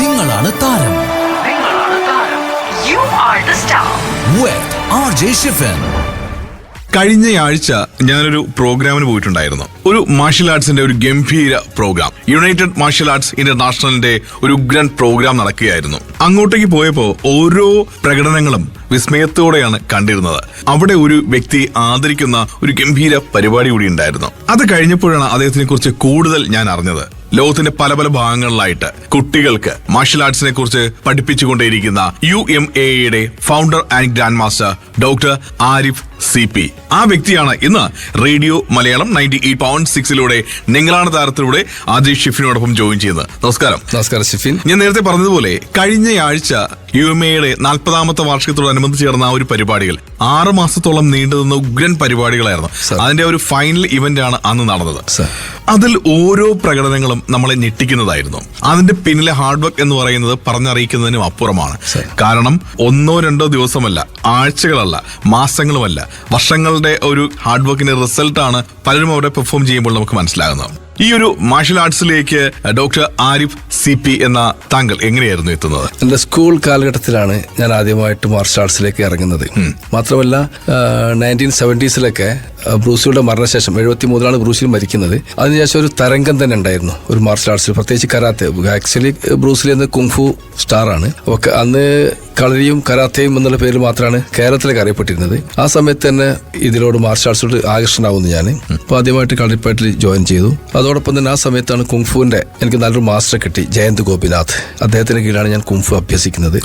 നിങ്ങളാണ് താരം. കഴിഞ്ഞയാഴ്ച ഞാനൊരു പ്രോഗ്രാമിന് പോയിട്ടുണ്ടായിരുന്നു. ഒരു മാർഷ്യൽ ആർട്സിന്റെ ഒരു ഗംഭീര പ്രോഗ്രാം. യുണൈറ്റഡ് മാർഷ്യൽ ആർട്സ് ഇന്റർനാഷണലിന്റെ ഒരു ഉഗ്രൻ പ്രോഗ്രാം നടക്കുകയായിരുന്നു. അങ്ങോട്ടേക്ക് പോയപ്പോൾ ഓരോ പ്രകടനങ്ങളും വിസ്മയത്തോടെയാണ് കണ്ടിരുന്നത്. അവിടെ ഒരു വ്യക്തി ആദരിക്കുന്ന ഒരു ഗംഭീര പരിപാടി കൂടി ഉണ്ടായിരുന്നു. അത് കഴിഞ്ഞപ്പോഴാണ് അദ്ദേഹത്തിനെ കുറിച്ച് കൂടുതൽ ഞാൻ അറിഞ്ഞത്. ലോകത്തിന്റെ പല പല ഭാഗങ്ങളിലായിട്ട് കുട്ടികൾക്ക് മാർഷൽ ആർട്സിനെ കുറിച്ച് പഠിപ്പിച്ചുകൊണ്ടേയിരിക്കുന്ന യു എം എയുടെ founder and grand master doctor Arif C P ആ വ്യക്തിയാണ് ഇന്ന് radio Malayalam ninety eight point സിക്സിലൂടെ നിങ്ങളാണ് താരത്തിലൂടെ ആദ്യ ഷിഫിനോടൊപ്പം ജോയിൻ ചെയ്യുന്നത്. നമസ്കാരം. നമസ്കാരം ഷിഫിൻ. ഞാൻ നേരത്തെ പറഞ്ഞതുപോലെ കഴിഞ്ഞയാഴ്ച യു എം എയുടെ നാൽപ്പതാമത്തെ വാർഷികത്തോടനുബന്ധിച്ച് ചേർന്ന ആ ഒരു പരിപാടികൾ ആറ് മാസത്തോളം നീണ്ടുനിന്ന ഉഗ്രൻ പരിപാടികളായിരുന്നു. അതിന്റെ ഒരു ഫൈനൽ ഇവന്റ് ആണ് അന്ന് നടന്നത്. അതിൽ ഓരോ പ്രകടനങ്ങളും നമ്മളെ ഞെട്ടിക്കുന്നതായിരുന്നു. അതിന്റെ പിന്നിലെ ഹാർഡ് വർക്ക് എന്ന് പറയുന്നത് പറഞ്ഞറിയിക്കുന്നതിനും അപ്പുറമാണ്. കാരണം ഒന്നോ രണ്ടോ ദിവസമല്ല ആഴ്ചകളല്ല മാസങ്ങളുമല്ല. വർഷങ്ങളുടെ ഒരു ഹാർഡ് വർക്കിന്റെ റിസൾട്ടാണ് പലരും അവിടെ പെർഫോം ചെയ്യുമ്പോൾ നമുക്ക് മനസ്സിലാകുന്നത്. ഈ ഒരു മാർഷൽ ആർട്സിലേക്ക് ഡോക്ടർ ആരിഫ് സി പി എന്ന താങ്കൾ എങ്ങനെയായിരുന്നു എത്തുന്നത്? എന്റെ സ്കൂൾ കാലഘട്ടത്തിലാണ് ഞാൻ ആദ്യമായിട്ട് മാർഷൽ ആർട്സിലേക്ക് ഇറങ്ങുന്നത്. മാത്രമല്ല നയന്റീൻ സെവന്റീസിലൊക്കെ ബ്രൂസിയുടെ മരണശേഷം എഴുപത്തി മൂന്നിലാണ് ബ്രൂസിൽ മരിക്കുന്നത്. അതിനുശേഷം ഒരു തരംഗം തന്നെ ഉണ്ടായിരുന്നു. ഒരു മാർഷൽ ആർട്സിൽ പ്രത്യേകിച്ച് കരാത്തെ. ആക്ച്വലി ബ്രൂസിൽ എന്ന് സ്റ്റാർ സ്റ്റാറാണ് ഒക്കെ അന്ന് കളരിയും കരാത്തയും എന്നുള്ള പേരിൽ മാത്രമാണ് കേരളത്തിലേക്ക് അറിയപ്പെട്ടിരുന്നത്. ആ സമയത്ത് തന്നെ ഇതിലോട് മാർഷൽ ആർട്സിലോട് ആകർഷണമാവുന്നു ഞാൻ അപ്പോൾ ആദ്യമായിട്ട് കളരിപ്പാട്ടിൽ ജോയിൻ ചെയ്തു. അതോടൊപ്പം തന്നെ ആ സമയത്താണ് കുംഫുവിന്റെ എനിക്ക് നല്ലൊരു മാസ്റ്റർ കിട്ടി ജയന്ത് ഗോപിനാഥ്. അദ്ദേഹത്തിന് കീഴിലാണ് ഞാൻ കുംഫു അഭ്യസിക്കുന്നത്.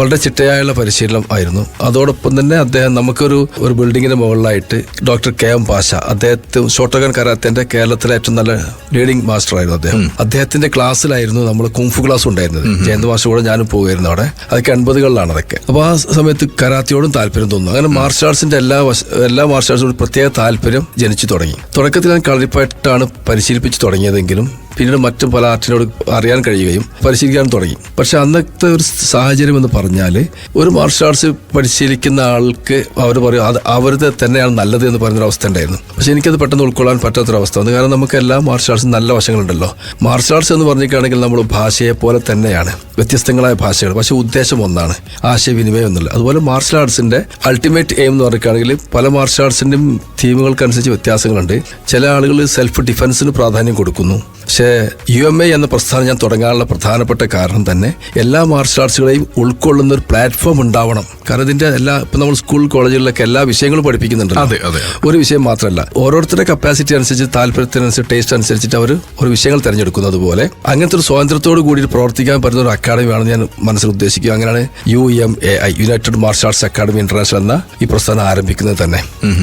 വളരെ ചിട്ടയായുള്ള പരിശീലനം ആയിരുന്നു. അതോടൊപ്പം തന്നെ അദ്ദേഹം നമുക്കൊരു ഒരു ബിൽഡിങ്ങിന്റെ മുകളിലായിട്ട് ഡോക്ടർ കെ എം പാഷ അദ്ദേഹത്തെ ഷോട്ടോഗൻ കരാത്തിന്റെ കേരളത്തിലെ ഏറ്റവും നല്ല ലീഡിംഗ് മാസ്റ്റർ ആയിരുന്നു അദ്ദേഹം. അദ്ദേഹത്തിന്റെ ക്ലാസ്സിലായിരുന്നു നമ്മൾ കുംഫു ക്ലാസ് ഉണ്ടായിരുന്നത്. ജയന്ത് മാസ്റ്റർ കൂടെ ഞാനും പോകുമായിരുന്നു അവിടെ. അതൊക്കെ എൺപതുകളിലാണ് അതൊക്കെ അപ്പോൾ ആ സമയത്ത് കരാത്തിയോടും താല്പര്യം തോന്നുന്നു. അങ്ങനെ മാർഷൽ ആർട്സിന്റെ എല്ലാ എല്ലാ മാർഷൽ ആർട്സിനോടും പ്രത്യേക താല്പര്യം ജനിച്ചു തുടങ്ങി. തുടക്കത്തിൽ ഞാൻ കളരിപ്പായിട്ടാണ് പരിശീലിപ്പിച്ച് തുടങ്ങിയതെങ്കിലും പിന്നീട് മറ്റു പല ആർട്ടിനോട് അറിയാൻ കഴിയുകയും പരിശീലിക്കാൻ തുടങ്ങി. പക്ഷെ അന്നത്തെ ഒരു സാഹചര്യം എന്ന് പറഞ്ഞാൽ ഒരു മാർഷൽ ആർട്സ് പരിശീലിക്കുന്ന ആൾക്ക് അവർ പറയും അത് അവരുടെ തന്നെയാണ് നല്ലത് എന്ന് പറയുന്ന അവസ്ഥ ഉണ്ടായിരുന്നു. പക്ഷെ എനിക്കത് പെട്ടെന്ന് ഉൾക്കൊള്ളാൻ പറ്റാത്തൊരവസ്ഥ വന്നു. കാരണം നമുക്ക് എല്ലാ മാർഷൽ ആർട്സും നല്ല വശങ്ങളുണ്ടല്ലോ മാർഷൽ ആർട്സ് എന്ന് പറഞ്ഞിട്ടാണെങ്കിൽ നമ്മൾ ഭാഷയെ പോലെ തന്നെയാണ്. വ്യത്യസ്തങ്ങളായ ഭാഷകൾ. പക്ഷെ ഉദ്ദേശം ഒന്നാണ്. ആശയവിനിമയം ഒന്നുമില്ല അതുപോലെ മാർഷൽ ആർട്സിന്റെ അൾട്ടിമേറ്റ് എയിം എന്ന് പറഞ്ഞിട്ടാണെങ്കിൽ പല മാർഷൽ ആർട്സിന്റെയും തീമുകൾക്കനുസരിച്ച് വ്യത്യാസങ്ങളുണ്ട്. ചില ആളുകൾ സെൽഫ് ഡിഫൻസിന് പ്രാധാന്യം കൊടുക്കുന്നു. പക്ഷേ യു എം എ എന്ന പ്രസ്ഥാനം ഞാൻ തുടങ്ങാനുള്ള പ്രധാനപ്പെട്ട കാരണം തന്നെ എല്ലാ മാർഷൽ ആർട്സുകളെയും ഉൾക്കൊള്ളുന്ന ഒരു പ്ലാറ്റ്ഫോം ഉണ്ടാവണം. കാരണം ഇതിന്റെ എല്ലാ ഇപ്പൊ നമ്മൾ സ്കൂൾ കോളേജുകളിലൊക്കെ എല്ലാ വിഷയങ്ങളും പഠിപ്പിക്കുന്നുണ്ട് അതെ, അതെ. ഒരു വിഷയം മാത്രമല്ല ഓരോരുത്തരുടെ കപ്പാസിറ്റി അനുസരിച്ച് താല്പര്യത്തിനനുസരിച്ച് ടേസ്റ്റ് അനുസരിച്ചിട്ട് അവർ ഒരു വിഷയങ്ങൾ തിരഞ്ഞെടുക്കുന്നത് അതുപോലെ. അങ്ങനത്തെ ഒരു സ്വാതന്ത്ര്യത്തോട് കൂടി പ്രവർത്തിക്കാൻ പറ്റുന്ന ഒരു അക്കാദമിയാണ് ഞാൻ മനസ്സിൽ ഉദ്ദേശിക്കുക. അങ്ങനെയാണ് U M A I united martial arts academy international എന്ന ഈ പ്രസ്ഥാനം ആരംഭിക്കുന്നത് തന്നെ.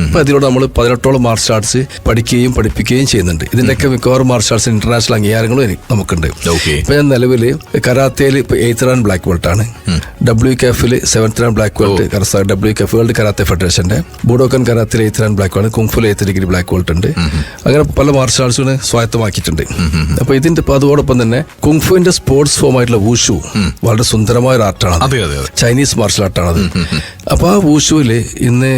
അപ്പൊ ഇതിലൂടെ നമ്മൾ പതിനെട്ടോളം മാർഷൽ ആർട്സ് പഠിക്കുകയും പഠിപ്പിക്കുകയും ചെയ്യുന്നുണ്ട്. ഇതിന്റെയൊക്കെ മിക്കവാറും മാർഷൽ ആർട്സ് ഇന്റർനാഷണൽ അംഗീകാരങ്ങളും എനിക്ക് നമുക്കുണ്ട്. ഇപ്പൊ ഞാൻ നിലവിൽ കരാത്തയിൽ ഇപ്പൊ എയ്ത്ത് റാൻ ബ്ലാക്ക് ബെൽറ്റ് ആണ്. W കെഫിൽ seventh rank black belt W K F world karate ഫെഡറേഷന്റെ. ബോഡോക്കൻ കരാത്തിൽ എയ്ത്ത് റാൻ ബ്ലാക്ക് ആണ്. കുങ്ഫുൽ എയ്ത്ത് ഡിഗ്രി ബ്ലാക്ക് ബെൽറ്റ് ഉണ്ട്. അങ്ങനെ പല മാർഷൽ ആർട്സുകൾ സ്വായത്തമാക്കിയിട്ടുണ്ട്. അപ്പൊ ഇതിന്റെ അതോടൊപ്പം തന്നെ കുങ്ഫുവിന്റെ സ്പോർട്സ് ഫോം ആയിട്ടുള്ള വൂഷു വളരെ സുന്ദരമായ ഒരു ആർട്ടാണ്. ചൈനീസ് മാർഷൽ ആർട്ടാണത് അപ്പൊ ആ വൂഷുവിൽ ഇന്ന്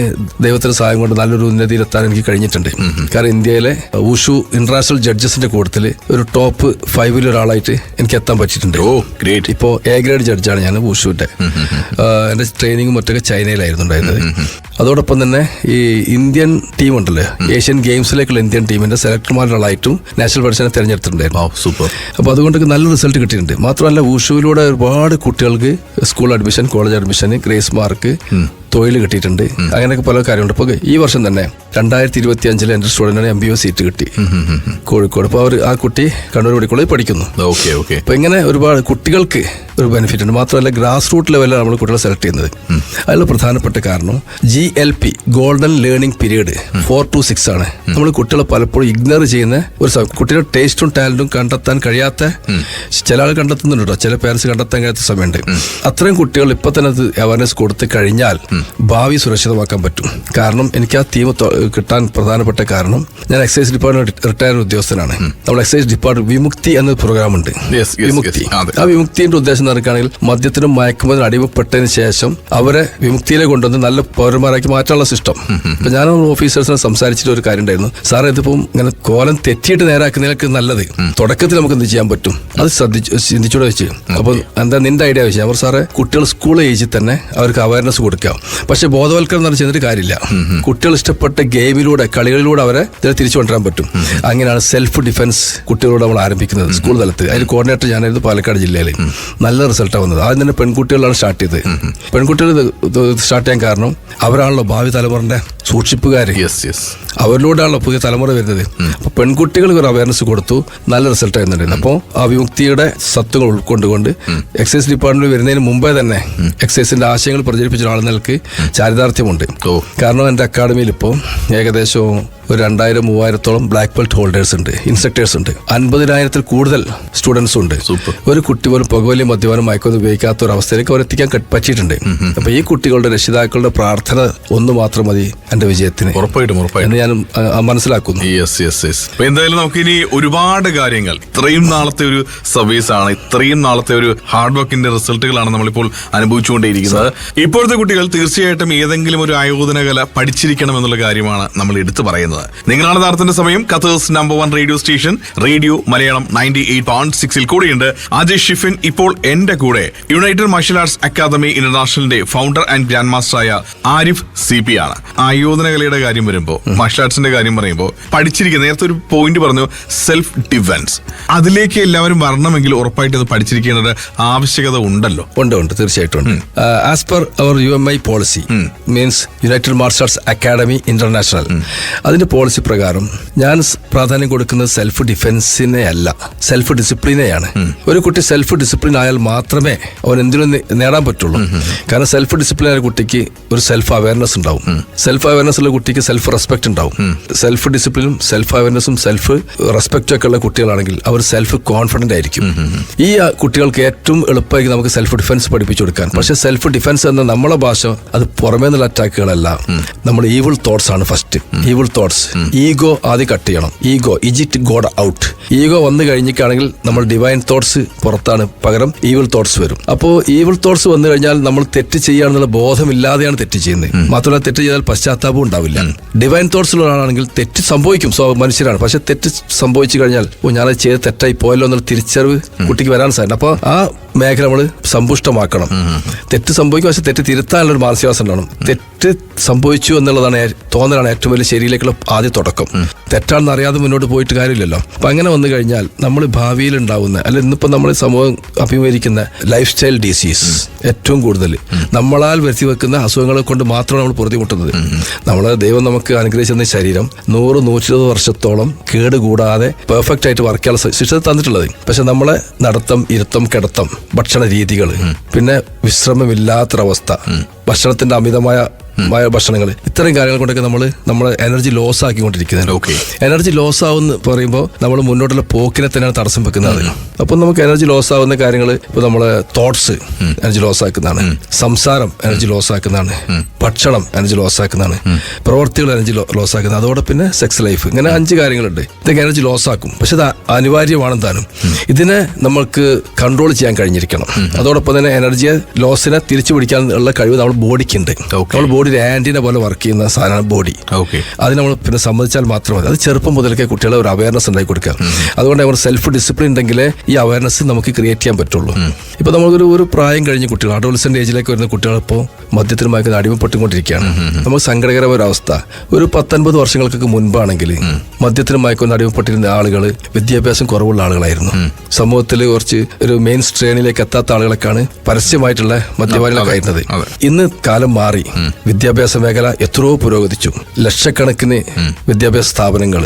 ദൈവത്തിന്റെ സഹായം കൊണ്ട് നല്ലൊരു ഉന്നതിയിലെത്താൻ എനിക്ക് കഴിഞ്ഞിട്ടുണ്ട്. കാരണം ഇന്ത്യയിലെ വൂഷു ഇന്റർനാഷണൽ ജഡ്ജസിന്റെ കൂട്ടത്തിൽ ഒരു ടോപ്പ് ഫൈവിൽ ഒരാളായിട്ട് എനിക്ക് എത്താൻ പറ്റിയിട്ടുണ്ട്. ഓ ഗ്രേറ്റ് ഇപ്പോ എ ഗ്രേഡ് ജഡ്ജാണ് ഞാൻ വൂഷുവിന്റെ എന്റെ ട്രെയിനിങ്ങും മറ്റൊക്കെ ചൈനയിലായിരുന്നു ഉണ്ടായിരുന്നത്. അതോടൊപ്പം തന്നെ ഈ ഇന്ത്യൻ ടീം ഉണ്ടല്ലോ ഏഷ്യൻ ഗെയിംസിലേക്കുള്ള ഇന്ത്യൻ ടീമിന്റെ സെലക്ടർമാരൊരാളായിട്ടും നാഷണൽ ഫെഡറേഷനെ തെരഞ്ഞെടുത്തിട്ടുണ്ടായിരുന്നു. സൂപ്പർ അപ്പോൾ അതുകൊണ്ട് നല്ല റിസൾട്ട് കിട്ടിയിട്ടുണ്ട്. മാത്രമല്ല വുഷുവിലൂടെ ഒരുപാട് കുട്ടികൾക്ക് school admission college admission grace mark തൊഴിൽ കിട്ടിയിട്ടുണ്ട്. അങ്ങനെയൊക്കെ പല കാര്യമുണ്ട് ഇപ്പോൾ ഈ വർഷം തന്നെ രണ്ടായിരത്തി ഇരുപത്തി അഞ്ചിൽ എന്റെ സ്റ്റുഡന്റിന് എം ബി ഒ സീറ്റ് കിട്ടി. കോഴിക്കോട്. അപ്പോൾ അവർ ആ കുട്ടി കണ്ണൂർ മെഡിക്കൽ കോളേജ് പഠിക്കുന്നു ഓക്കെ ഓക്കെ. അപ്പൊ ഇങ്ങനെ ഒരുപാട് കുട്ടികൾക്ക് ഒരു ബെനിഫിറ്റ് ഉണ്ട്. മാത്രമല്ല ഗ്രാസ് റൂട്ട് ലെവലിലാണ് നമ്മൾ കുട്ടികളെ സെലക്ട് ചെയ്യുന്നത്. അതിൽ പ്രധാനപ്പെട്ട കാരണം G L P golden learning period four two six ആണ്. നമ്മൾ കുട്ടികളെ പലപ്പോഴും ഇഗ്നോർ ചെയ്യുന്ന ഒരു കുട്ടികളുടെ ടേസ്റ്റും ടാലന്റും കണ്ടെത്താൻ കഴിയാത്ത ചില ആൾ കണ്ടെത്തുന്നുണ്ടോ ചില പേരൻസ് കണ്ടെത്താൻ കഴിയാത്ത സമയമുണ്ട്. അത്രയും കുട്ടികൾ ഇപ്പൊ തന്നെ അത് അവയർനെസ് കൊടുത്ത് കഴിഞ്ഞാൽ ഭാവി സുരക്ഷിതമാക്കാൻ പറ്റും. കാരണം എനിക്ക് ആ തീം കിട്ടാൻ പ്രധാനപ്പെട്ട കാരണം ഞാൻ എക്സൈസ് ഡിപ്പാർട്ട്മെന്റ് റിട്ടയർ ഉദ്യോഗസ്ഥനാണ്. നമ്മൾ എക്സൈസ് ഡിപ്പാർട്ട്മെന്റ് വിമുക്തി എന്ന പ്രോഗ്രാം ഉണ്ട് വിമുക്തി. ആ വിമുക്തിന്റെ ഉദ്ദേശം നടക്കുകയാണെങ്കിൽ മദ്യത്തിനും മയക്കുമതിനും അടിമപ്പെട്ടതിന് ശേഷം അവരെ വിമുക്തിയിലേക്ക് കൊണ്ടുവന്ന് നല്ല പൗരന്മാരാക്കി മാറ്റാനുള്ള സിസ്റ്റം ഇപ്പൊ ഞാൻ ഓഫീസേഴ്സിനെ സംസാരിച്ചിട്ട് ഒരു കാര്യം ഉണ്ടായിരുന്നു. സാറേ ഇതിപ്പം ഇങ്ങനെ കോലം തെറ്റിയിട്ട് നേരാക്കുന്നതിനൊക്കെ നല്ലത്. തുടക്കത്തിൽ നമുക്ക് എന്ത് ചെയ്യാൻ പറ്റും? അത് ശ്രദ്ധിച്ചു ചിന്തിച്ചൂടെ വെച്ച്. അപ്പൊ എന്താ നിന്റെ ഐഡിയ വെച്ചാൽ അവർ സാറേ കുട്ടികൾ സ്കൂൾ ഏജിൽ തന്നെ അവർക്ക് അവയർനെസ് കൊടുക്കാം. പക്ഷെ ബോധവൽക്കരണം എന്ന് ചെന്നിട്ട് കാര്യമില്ല. കുട്ടികൾ ഇഷ്ടപ്പെട്ട ഗെയിമിലൂടെ കളികളിലൂടെ അവരെ തിരിച്ചു കൊണ്ടുവരാൻ പറ്റും. അങ്ങനെയാണ് സെൽഫ് ഡിഫൻസ് കുട്ടികളോട് നമ്മൾ ആരംഭിക്കുന്നത് സ്കൂൾ തലത്തിൽ. അതിന് കോർഡിനേറ്റർ ഞാനായിരുന്നു പാലക്കാട് ജില്ലയിൽ നല്ല റിസൾട്ടാണ് വന്നത്. ആദ്യം തന്നെ പെൺകുട്ടികളാണ് സ്റ്റാർട്ട് ചെയ്തത്. പെൺകുട്ടികൾ സ്റ്റാർട്ട് ചെയ്യാൻ കാരണം അവരാണല്ലോ ഭാവി തലമുറന്റെ സൂക്ഷിപ്പുകാർ യെസ് യെസ് അവരിലൂടെയാണല്ലോ പുതിയ തലമുറ വരുന്നത്. അപ്പൊ പെൺകുട്ടികൾക്ക് ഒരു അവയർനെസ് കൊടുത്തു. നല്ല റിസൾട്ട് ആയിരുന്നു അപ്പോൾ ആ വിമുക്തിയുടെ സത്വങ്ങൾ ഉൾക്കൊണ്ടുകൊണ്ട് എക്സൈസ് ഡിപ്പാർട്ട്മെന്റ് വരുന്നതിന് മുമ്പേ തന്നെ എക്സൈസിന്റെ ആശയങ്ങൾ പ്രചരിപ്പിച്ച ആളുകൾക്ക് ചാരിതാർത്ഥ്യമുണ്ട്. കാരണം എന്റെ അക്കാഡമിയിൽ ഇപ്പോൾ ഏകദേശം ഒരു രണ്ടായിരം മൂവായിരത്തോളം ബ്ലാക്ക് ബെൽറ്റ് ഹോൾഡേഴ്സ് ഉണ്ട് ഇൻസ്ട്രക്ടേഴ്സ് ഉണ്ട്. അൻപതിനായിരത്തിൽ കൂടുതൽ സ്റ്റുഡൻസ് ഉണ്ട്. ഒരു കുട്ടി പോലും പുകവലിയും മദ്യപാനം മയക്കൊന്നും ഉപയോഗിക്കാത്ത ഒരു അവസ്ഥയിലേക്ക് അവർ എത്തിക്കാൻ പറ്റിയിട്ടുണ്ട്. അപ്പൊ ഈ കുട്ടികളുടെ രക്ഷിതാക്കളുടെ പ്രാർത്ഥന ഒന്ന് മാത്രം മതി എന്റെ വിജയത്തിന്. ഉറപ്പായിട്ടും ഉറപ്പായിട്ടും. ഞാൻ മനസ്സിലാക്കുന്നു. യെസ് യെസ് യെസ് എന്തായാലും നമുക്ക് ഇനി ഒരുപാട് കാര്യങ്ങൾ ഇത്രയും നാളത്തെ ഒരു സർവീസ് ആണ് ഇത്രയും നാളത്തെ ഒരു ഹാർഡ് വർക്കിന്റെ റിസൾട്ടുകളാണ് നമ്മളിപ്പോൾ അനുഭവിച്ചുകൊണ്ടേയിരിക്കുന്നത്. ഇപ്പോഴത്തെ കുട്ടികൾ തീർച്ചയായിട്ടും ഏതെങ്കിലും ഒരു ആയോധന കല പഠിച്ചിരിക്കണം എന്നുള്ള കാര്യമാണ് നമ്മൾ എടുത്തു പറയുന്നത്. നിങ്ങളാണ് താരത്തിന്റെ സമയം. Qatar's number one radio station radio Malayalam ninety eight point സിക്സിൽ കൂടെയുണ്ട്. അജയ് ഷിഫിൻ ഇപ്പോൾ എന്റെ കൂടെ. യുണൈറ്റഡ് മാർഷൽ ആർട്സ് അക്കാദമി ഇന്റർനാഷണലിന്റെ ഫൗണ്ടർ ആൻഡ് ഗ്രാൻഡ് മാസ്റ്ററായ ആരിഫ് സി പി ആണ്. ആയോധന കലയുടെ കാര്യം വരുമ്പോൾ മാർഷൽ ആർട്സിന്റെ കാര്യം പറയുമ്പോൾ പഠിച്ചിരിക്കുന്ന നേരത്തെ ഒരു പോയിന്റ് പറഞ്ഞു സെൽഫ് ഡിഫൻസ് അതിലേക്ക് എല്ലാവരും വരണമെങ്കിൽ ഉറപ്പായിട്ട് അത് പഠിച്ചിരിക്കേണ്ടത് ആവശ്യകത ഉണ്ടല്ലോ. ഉണ്ട് ഉണ്ട്. തീർച്ചയായിട്ടും as per our U M I policy means united martial arts academy international അതിന്റെ പോളിസി പ്രകാരം ഞാൻ പ്രാധാന്യം കൊടുക്കുന്നത് സെൽഫ് ഡിഫൻസിനെ അല്ല സെൽഫ് ഡിസിപ്ലിനെയാണ് ഒരു കുട്ടി സെൽഫ് ഡിസിപ്ലിൻ ആയാൽ മാത്രമേ അവൻ എന്തിനും നേടാൻ പറ്റുള്ളൂ. കാരണം സെൽഫ് ഡിസിപ്ലിൻ ആയ കുട്ടിക്ക് ഒരു സെൽഫ് അവയർനെസ് ഉണ്ടാവും. സെൽഫ് അവയർനെസ് ഉള്ള കുട്ടിക്ക് സെൽഫ് റെസ്പെക്ട് ഉണ്ടാവും. സെൽഫ് ഡിസിപ്ലിനും സെൽഫ് അവയർനെസ്സും സെൽഫ് റെസ്പെക്റ്റും ഒക്കെ ഉള്ള കുട്ടികളാണെങ്കിൽ അവർ സെൽഫ് കോൺഫിഡന്റ് ആയിരിക്കും ഈ കുട്ടികൾക്ക് ഏറ്റവും എളുപ്പമായി നമുക്ക് സെൽഫ് ഡിഫൻസ് പഠിപ്പിച്ചു കൊടുക്കാൻ. പക്ഷെ സെൽഫ് ഡിഫൻസ് എന്ന നമ്മളെ ഭാഷ അത് പുറമേ നിന്നുള്ള അറ്റാക്കുകളല്ല നമ്മൾ ഈവിൾ തോട്ട്സ് ആണ് ഫസ്റ്റ് ഈവിൾ തോട്ട്സ് ഈഗോ ആദ്യം കട്ട് ചെയ്യണം. ഈഗോ ഇജിറ്റ് ഗോഡ് ഔട്ട് ഈഗോ വന്നു കഴിഞ്ഞിട്ടാണെങ്കിൽ നമ്മൾ ഡിവൈൻ തോട്ട്സ് പുറത്താണ്. പകരം ഈവിൾ തോട്ട്സ് വരും. അപ്പോ ഈവിൾ തോട്ട്സ് വന്നു കഴിഞ്ഞാൽ നമ്മൾ തെറ്റ് ചെയ്യാന്നുള്ള ബോധമില്ലാതെയാണ് തെറ്റ് ചെയ്യുന്നത്. മാത്രമല്ല തെറ്റ് ചെയ്താൽ പശ്ചാത്താപം ഉണ്ടാവില്ല. ഡിവൈൻ തോട്ട്സ് ഉള്ള ആളാണെങ്കിൽ തെറ്റ് സംഭവിക്കും. സോ മനുഷ്യരാണ്. പക്ഷെ തെറ്റ് സംഭവിച്ചു കഴിഞ്ഞാൽ ഓ ഞാനത് ചെയ്ത് തെറ്റായി പോയല്ലോ എന്നുള്ള തിരിച്ചറിവ് കുട്ടിക്ക് വരാൻ സാധിക്കും അപ്പോൾ ആ മേഖല നമ്മൾ സമ്പുഷ്ടമാക്കണം. തെറ്റ് സംഭവിക്കും പക്ഷെ തെറ്റ് തിരുത്താനുള്ള ഒരു മാനസികാവസ്ഥ ഉണ്ടാവണം. തെറ്റ് സംഭവിച്ചു എന്നുള്ളതാണ് തോന്നലാണ് ഏറ്റവും വലിയ ശരിയിലേക്കുള്ള ആദ്യ തുടക്കം. തെറ്റാണെന്ന് അറിയാതെ മുന്നോട്ട് പോയിട്ട് കാര്യമില്ലല്ലോ. അപ്പൊ അങ്ങനെ വന്നു കഴിഞ്ഞാൽ നമ്മൾ ഭാവിയിൽ ഉണ്ടാവുന്ന അല്ല ഇന്നിപ്പോ നമ്മൾ സമൂഹം അഭിമുഖീകരിക്കുന്ന ലൈഫ് സ്റ്റൈൽ ഡിസീസ് ഏറ്റവും കൂടുതൽ. നമ്മളാൽ വരുത്തി വെക്കുന്ന അസുഖങ്ങളെ കൊണ്ട് മാത്രമാണ് നമ്മൾ പൊറുതിമുട്ടുന്നത് നമ്മളെ ദൈവം നമുക്ക് അനുഗ്രഹിച്ചിരുന്ന ശരീരം നൂറ് നൂറ്റിരുപത് വർഷത്തോളം കേടുകൂടാതെ പെർഫെക്റ്റ് ആയിട്ട് വർക്ക് ചെയ്യാനുള്ള ശിക്ഷ തന്നിട്ടുള്ളത്. പക്ഷെ നമ്മളെ നടത്തം ഇരുത്തം കിടത്തം ഭക്ഷണ രീതികൾ പിന്നെ വിശ്രമമില്ലാത്തൊരവസ്ഥ. ഭക്ഷണത്തിന്റെ അമിതമായ മായ ഭക്ഷണങ്ങൾ ഇത്തരം കാര്യങ്ങൾ കൊണ്ടൊക്കെ നമ്മൾ നമ്മൾ എനർജി ലോസ് ആക്കിക്കൊണ്ടിരിക്കുന്നത് ഓക്കെ എനർജി ലോസ് ആവുന്ന പറയുമ്പോൾ നമ്മൾ മുന്നോട്ടുള്ള പോക്കിനെ തന്നെയാണ് തടസ്സം വെക്കുന്നത് അപ്പം നമുക്ക് എനർജി ലോസ് ആവുന്ന കാര്യങ്ങൾ ഇപ്പോൾ നമ്മളെ തോട്ട്സ് എനർജി ലോസ് ആക്കുന്നതാണ്. സംസാരം എനർജി ലോസ് ആക്കുന്നതാണ്. ഭക്ഷണം എനർജി ലോസ് ആക്കുന്നതാണ്. പ്രവർത്തികൾ എനർജി ലോസ് ആക്കുന്നത്. അതോടെ പിന്നെ സെക്സ് ലൈഫ് ഇങ്ങനെ അഞ്ച് കാര്യങ്ങളുണ്ട്. ഇതൊക്കെ എനർജി ലോസ് ആക്കും. പക്ഷെ അത് അനിവാര്യമാണ് താനും. ഇതിനെ നമ്മൾക്ക് കൺട്രോൾ ചെയ്യാൻ കഴിഞ്ഞിരിക്കണം. അതോടൊപ്പം തന്നെ എനർജിയെ ലോസിനെ തിരിച്ചു പിടിക്കാനുള്ള കഴിവ് നമ്മുടെ ബോഡിക്കുണ്ട് ഉണ്ട്. നമ്മുടെ ബോഡി ആന്റിനെ പോലെ വർക്ക് ചെയ്യുന്ന സാധനമാണ് ബോഡി. ഓക്കെ അത് നമ്മൾ പിന്നെ സമ്മതിച്ചാൽ മാത്രം മതി. അത് ചെറുപ്പം മുതലൊക്കെ കുട്ടികളെ ഒരു അവയർനെസ് ഉണ്ടാക്കി കൊടുക്കുക. അതുകൊണ്ട് അവർ സെൽഫ് ഡിസിപ്ലിൻ ഉണ്ടെങ്കിൽ ഈ അവയർനെസ് നമുക്ക് ക്രിയേറ്റ് ചെയ്യാൻ പറ്റുള്ളൂ. ഇപ്പൊ നമ്മളൊരു ഒരു പ്രായം കഴിഞ്ഞ കുട്ടികൾ അഡോൾസെന്റ് ഏജിലേക്ക് വരുന്ന കുട്ടികൾ ഇപ്പോൾ മദ്യത്തിന് മയക്കുന്ന അടിമപ്പെട്ടുകൊണ്ടിരിക്കുകയാണ്. നമുക്ക് സങ്കടകരമായ ഒരു അവസ്ഥ. ഒരു പത്തൊൻപത് വർഷങ്ങൾക്കൊക്കെ മുൻപാണെങ്കിൽ മദ്യത്തിന് മയക്കുന്ന അടിമപ്പെട്ടിരുന്ന ആളുകൾ വിദ്യാഭ്യാസം കുറവുള്ള ആളുകളായിരുന്നു. സമൂഹത്തിൽ കുറച്ച് ഒരു മെയിൻ ശ്രേണിയിലേക്ക് എത്താത്ത ആളുകളൊക്കെയാണ് പരസ്യമായിട്ടുള്ള മദ്യപാനികളൊക്കെ ആയിരുന്നത്. ഇന്ന് കാലം മാറി. വിദ്യാഭ്യാസ മേഖല എത്രയോ പുരോഗതിച്ചു. ലക്ഷക്കണക്കിന് വിദ്യാഭ്യാസ സ്ഥാപനങ്ങൾ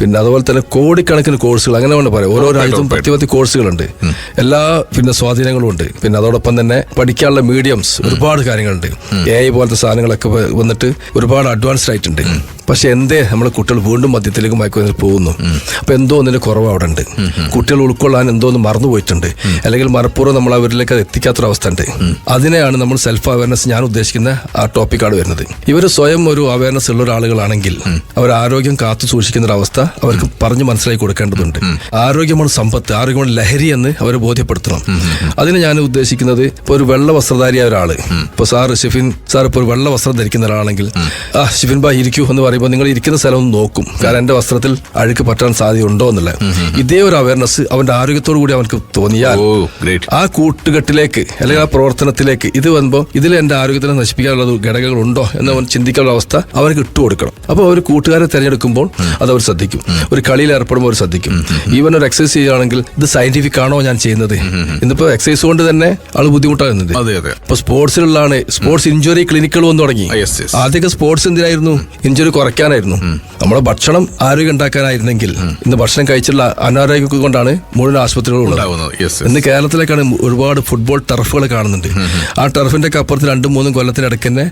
പിന്നെ അതുപോലെ തന്നെ കോടിക്കണക്കിന് കോഴ്സുകൾ. അങ്ങനെ വേണം പറയാം. ഓരോ രാജ്യത്തും പത്തി പത്തി കോഴ്സുകളുണ്ട്. എല്ലാ പിന്നെ സ്വാധീനങ്ങളും ഉണ്ട്. പിന്നെ അതോടൊപ്പം തന്നെ പഠിക്കാനുള്ള മീഡിയംസ് ഒരുപാട് കാര്യങ്ങളുണ്ട്. എ ഐ പോലത്തെ സാധനങ്ങളൊക്കെ വന്നിട്ട് ഒരുപാട് അഡ്വാൻസ്ഡ് ആയിട്ടുണ്ട്. പക്ഷെ എന്തേ നമ്മളെ കുട്ടികൾ വീണ്ടും മദ്യത്തിലേക്ക് മയക്കുമരുന്നിൽ പോകുന്നു. അപ്പൊ എന്തോ ഒന്നിന്റെ കുറവ് അവിടെ ഉണ്ട് കുട്ടികൾ ഉൾക്കൊള്ളാൻ എന്തോ ഒന്ന് മറന്നു പോയിട്ടുണ്ട്. അല്ലെങ്കിൽ മറപ്പൂർവം നമ്മൾ അവരിലേക്ക് എത്തിക്കാത്തൊരവസ്ഥ ഉണ്ട് അതിനെയാണ് നമ്മൾ സെൽഫ് അവയർനെസ് ഞാൻ ഉദ്ദേശിക്കുന്ന ആ ടോപ്പിക്കാണ് വരുന്നത്. ഇവർ സ്വയം ഒരു അവയർനെസ് ഉള്ള ഒരാളുകളാണെങ്കിൽ അവർ ആരോഗ്യം കാത്തു സൂക്ഷിക്കുന്ന ഒരു അവസ്ഥ അവർക്ക് പറഞ്ഞു മനസ്സിലാക്കി കൊടുക്കേണ്ടതുണ്ട്. ആരോഗ്യമാണ് സമ്പത്ത് ആരോഗ്യമാണ് ലഹരി എന്ന് അവരെ ബോധ്യപ്പെടുത്തണം. അതിന് ഞാൻ ഉദ്ദേശിക്കുന്നത് ഇപ്പൊ ഒരു വെള്ള വസ്ത്രധാരിയായ ഒരാൾ. ഇപ്പൊ സാർ ഷിഫിൻ സാർ ഇപ്പോൾ ഒരു വെള്ള വസ്ത്രം ധരിക്കുന്ന ഒരാളാണെങ്കിൽ ആ ഷിഫിൻ ബാ ഇരിക്കൂ എന്ന് പറയുമ്പോൾ നിങ്ങൾ ഇരിക്കുന്ന സ്ഥലം ഒന്ന് നോക്കും. കാരണം എന്റെ വസ്ത്രത്തിൽ അഴുക്ക് പറ്റാൻ സാധ്യതയുണ്ടോ എന്നുള്ള ഇതേ ഒരു അവയർനെസ് അവന്റെ ആരോഗ്യത്തോടു കൂടി അവർക്ക് തോന്നിയാൽ ആ കൂട്ടുകെട്ടിലേക്ക് അല്ലെങ്കിൽ ആ പ്രവർത്തനത്തിലേക്ക് ഇത് വരുമ്പോൾ ഇതിൽ എന്റെ ആരോഗ്യത്തിനെ നശിപ്പിക്കാനുള്ള ഘടകങ്ങൾ ഉണ്ടോ എന്ന് അവൻ ചിന്തിക്കാനുള്ള അവസ്ഥ അവർക്ക് ഇട്ടു കൊടുക്കണം. അപ്പോൾ അവർ കൂട്ടുകാരെ തിരഞ്ഞെടുക്കുമ്പോൾ അത് അവർ ശ്രദ്ധിക്കും. ഒരു കളിയിൽ ഏർപ്പെടുമ്പോൾ അവർ ശ്രദ്ധിക്കും. ഈവൻ ഒരു എക്സസൈസ് ചെയ്യുകയാണെങ്കിൽ ഇത് സയന്റിഫിക് ആണോ ഞാൻ ചെയ്യുന്നത്? ഇന്നിപ്പോ എക്സസൈസ് കൊണ്ട് തന്നെ ആൾ ബുദ്ധിമുട്ടാകുന്നത് അതെ അതെ. ഇപ്പൊ സ്പോർട്സിലുള്ളതാണ് സ്പോർട്സ് ഇഞ്ചുറി ക്ലിനിക്കുകൾ വന്നു തുടങ്ങി. Yes. ആദ്യമൊക്കെ സ്പോർട്സ് എന്തിനായിരുന്നു? ഇഞ്ചുറി കുറയ്ക്കാനായിരുന്നു നമ്മുടെ ഭക്ഷണം ആരോഗ്യം ഉണ്ടാക്കാനായിരുന്നെങ്കിൽ ഇന്ന് ഭക്ഷണം കഴിച്ചുള്ള അനാരോഗ്യം കൊണ്ടാണ് മുഴുവൻ ആശുപത്രികളും ഉണ്ടാകുന്നത് ഇന്ന് കേരളത്തിലേക്കാണ് ഒരുപാട് ഫുട്ബോൾ ടർഫുകൾ കാണുന്നുണ്ട്. ആ ടർഫിന്റെ ഒക്കെ അപ്പുറത്ത് രണ്ടും മൂന്നും കൊല്ലത്തിനിടയ്ക്ക് തന്നെ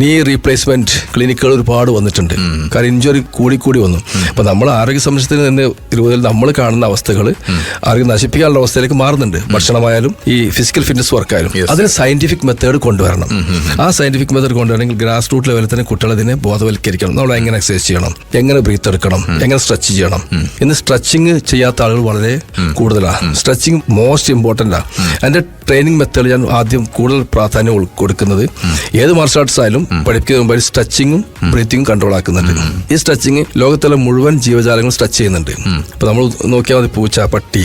നീ റീപ്ലേസ്മെന്റ് ക്ലിനിക്കുകൾ ഒരുപാട് വന്നിട്ടുണ്ട്. കാരണം ഇഞ്ചുറി കൂടി കൂടി വന്നു. അപ്പൊ നമ്മൾ ആരോഗ്യ സംരക്ഷണത്തിന് നിന്ന് ഇരുപതിൽ നമ്മൾ കാണുന്ന അവസ്ഥകൾ ആരോഗ്യം നശിപ്പിക്കാനുള്ള അവസ്ഥയിലേക്ക് മാറുന്നുണ്ട്. ഭക്ഷണമായാലും ഈ ഫിസിക്കൽ ഫിറ്റ്നസ് വർക്കായാലും. അതിന് സയന്റിഫിക് മെത്തേഡ് കൊണ്ടുവരണം. ആ സയന്റിഫിക് മെത്തേഡ് കൊണ്ടുവരണമെങ്കിൽ ഗ്രാസ് റൂട്ട് ലെവലിൽ തന്നെ കുട്ടികളെ ബോധവൽക്കരിക്കണം. നമ്മൾ എങ്ങനെ എക്സസൈസ് ചെയ്യണം? എങ്ങനെ ബ്രീത്ത് എടുക്കണം? എങ്ങനെ സ്ട്രെച്ച് ചെയ്യണം? ഇന്ന് സ്ട്രെച്ചിങ് ചെയ്യാത്ത ആളുകൾ വളരെ കൂടുതലാണ് സ്ട്രെച്ചിങ് മോസ്റ്റ് ഇമ്പോർട്ടന്റ് ആണ് എന്റെ ട്രെയിനിങ് മെത്തേഡ് ഞാൻ ആദ്യം കൂടുതൽ പ്രാധാന്യം കൊടുക്കുന്നത് ഏത് മാർഷൽ ആർട്സ് ആയാലും പഠിക്കുന്ന മുമ്പ് സ്ട്രെച്ചിങ്ങും ബ്രീത്തിങ്ങും കൺട്രോൾ ആക്കുന്നുണ്ട്. ഈ സ്ട്രെച്ചിങ് ലോകത്തിലെ മുഴുവൻ ജീവജാലങ്ങൾ സ്ട്രെച്ച് ചെയ്യുന്നുണ്ട്. ഇപ്പൊ നമ്മൾ നോക്കിയാൽ മതി പൂച്ച പട്ടി.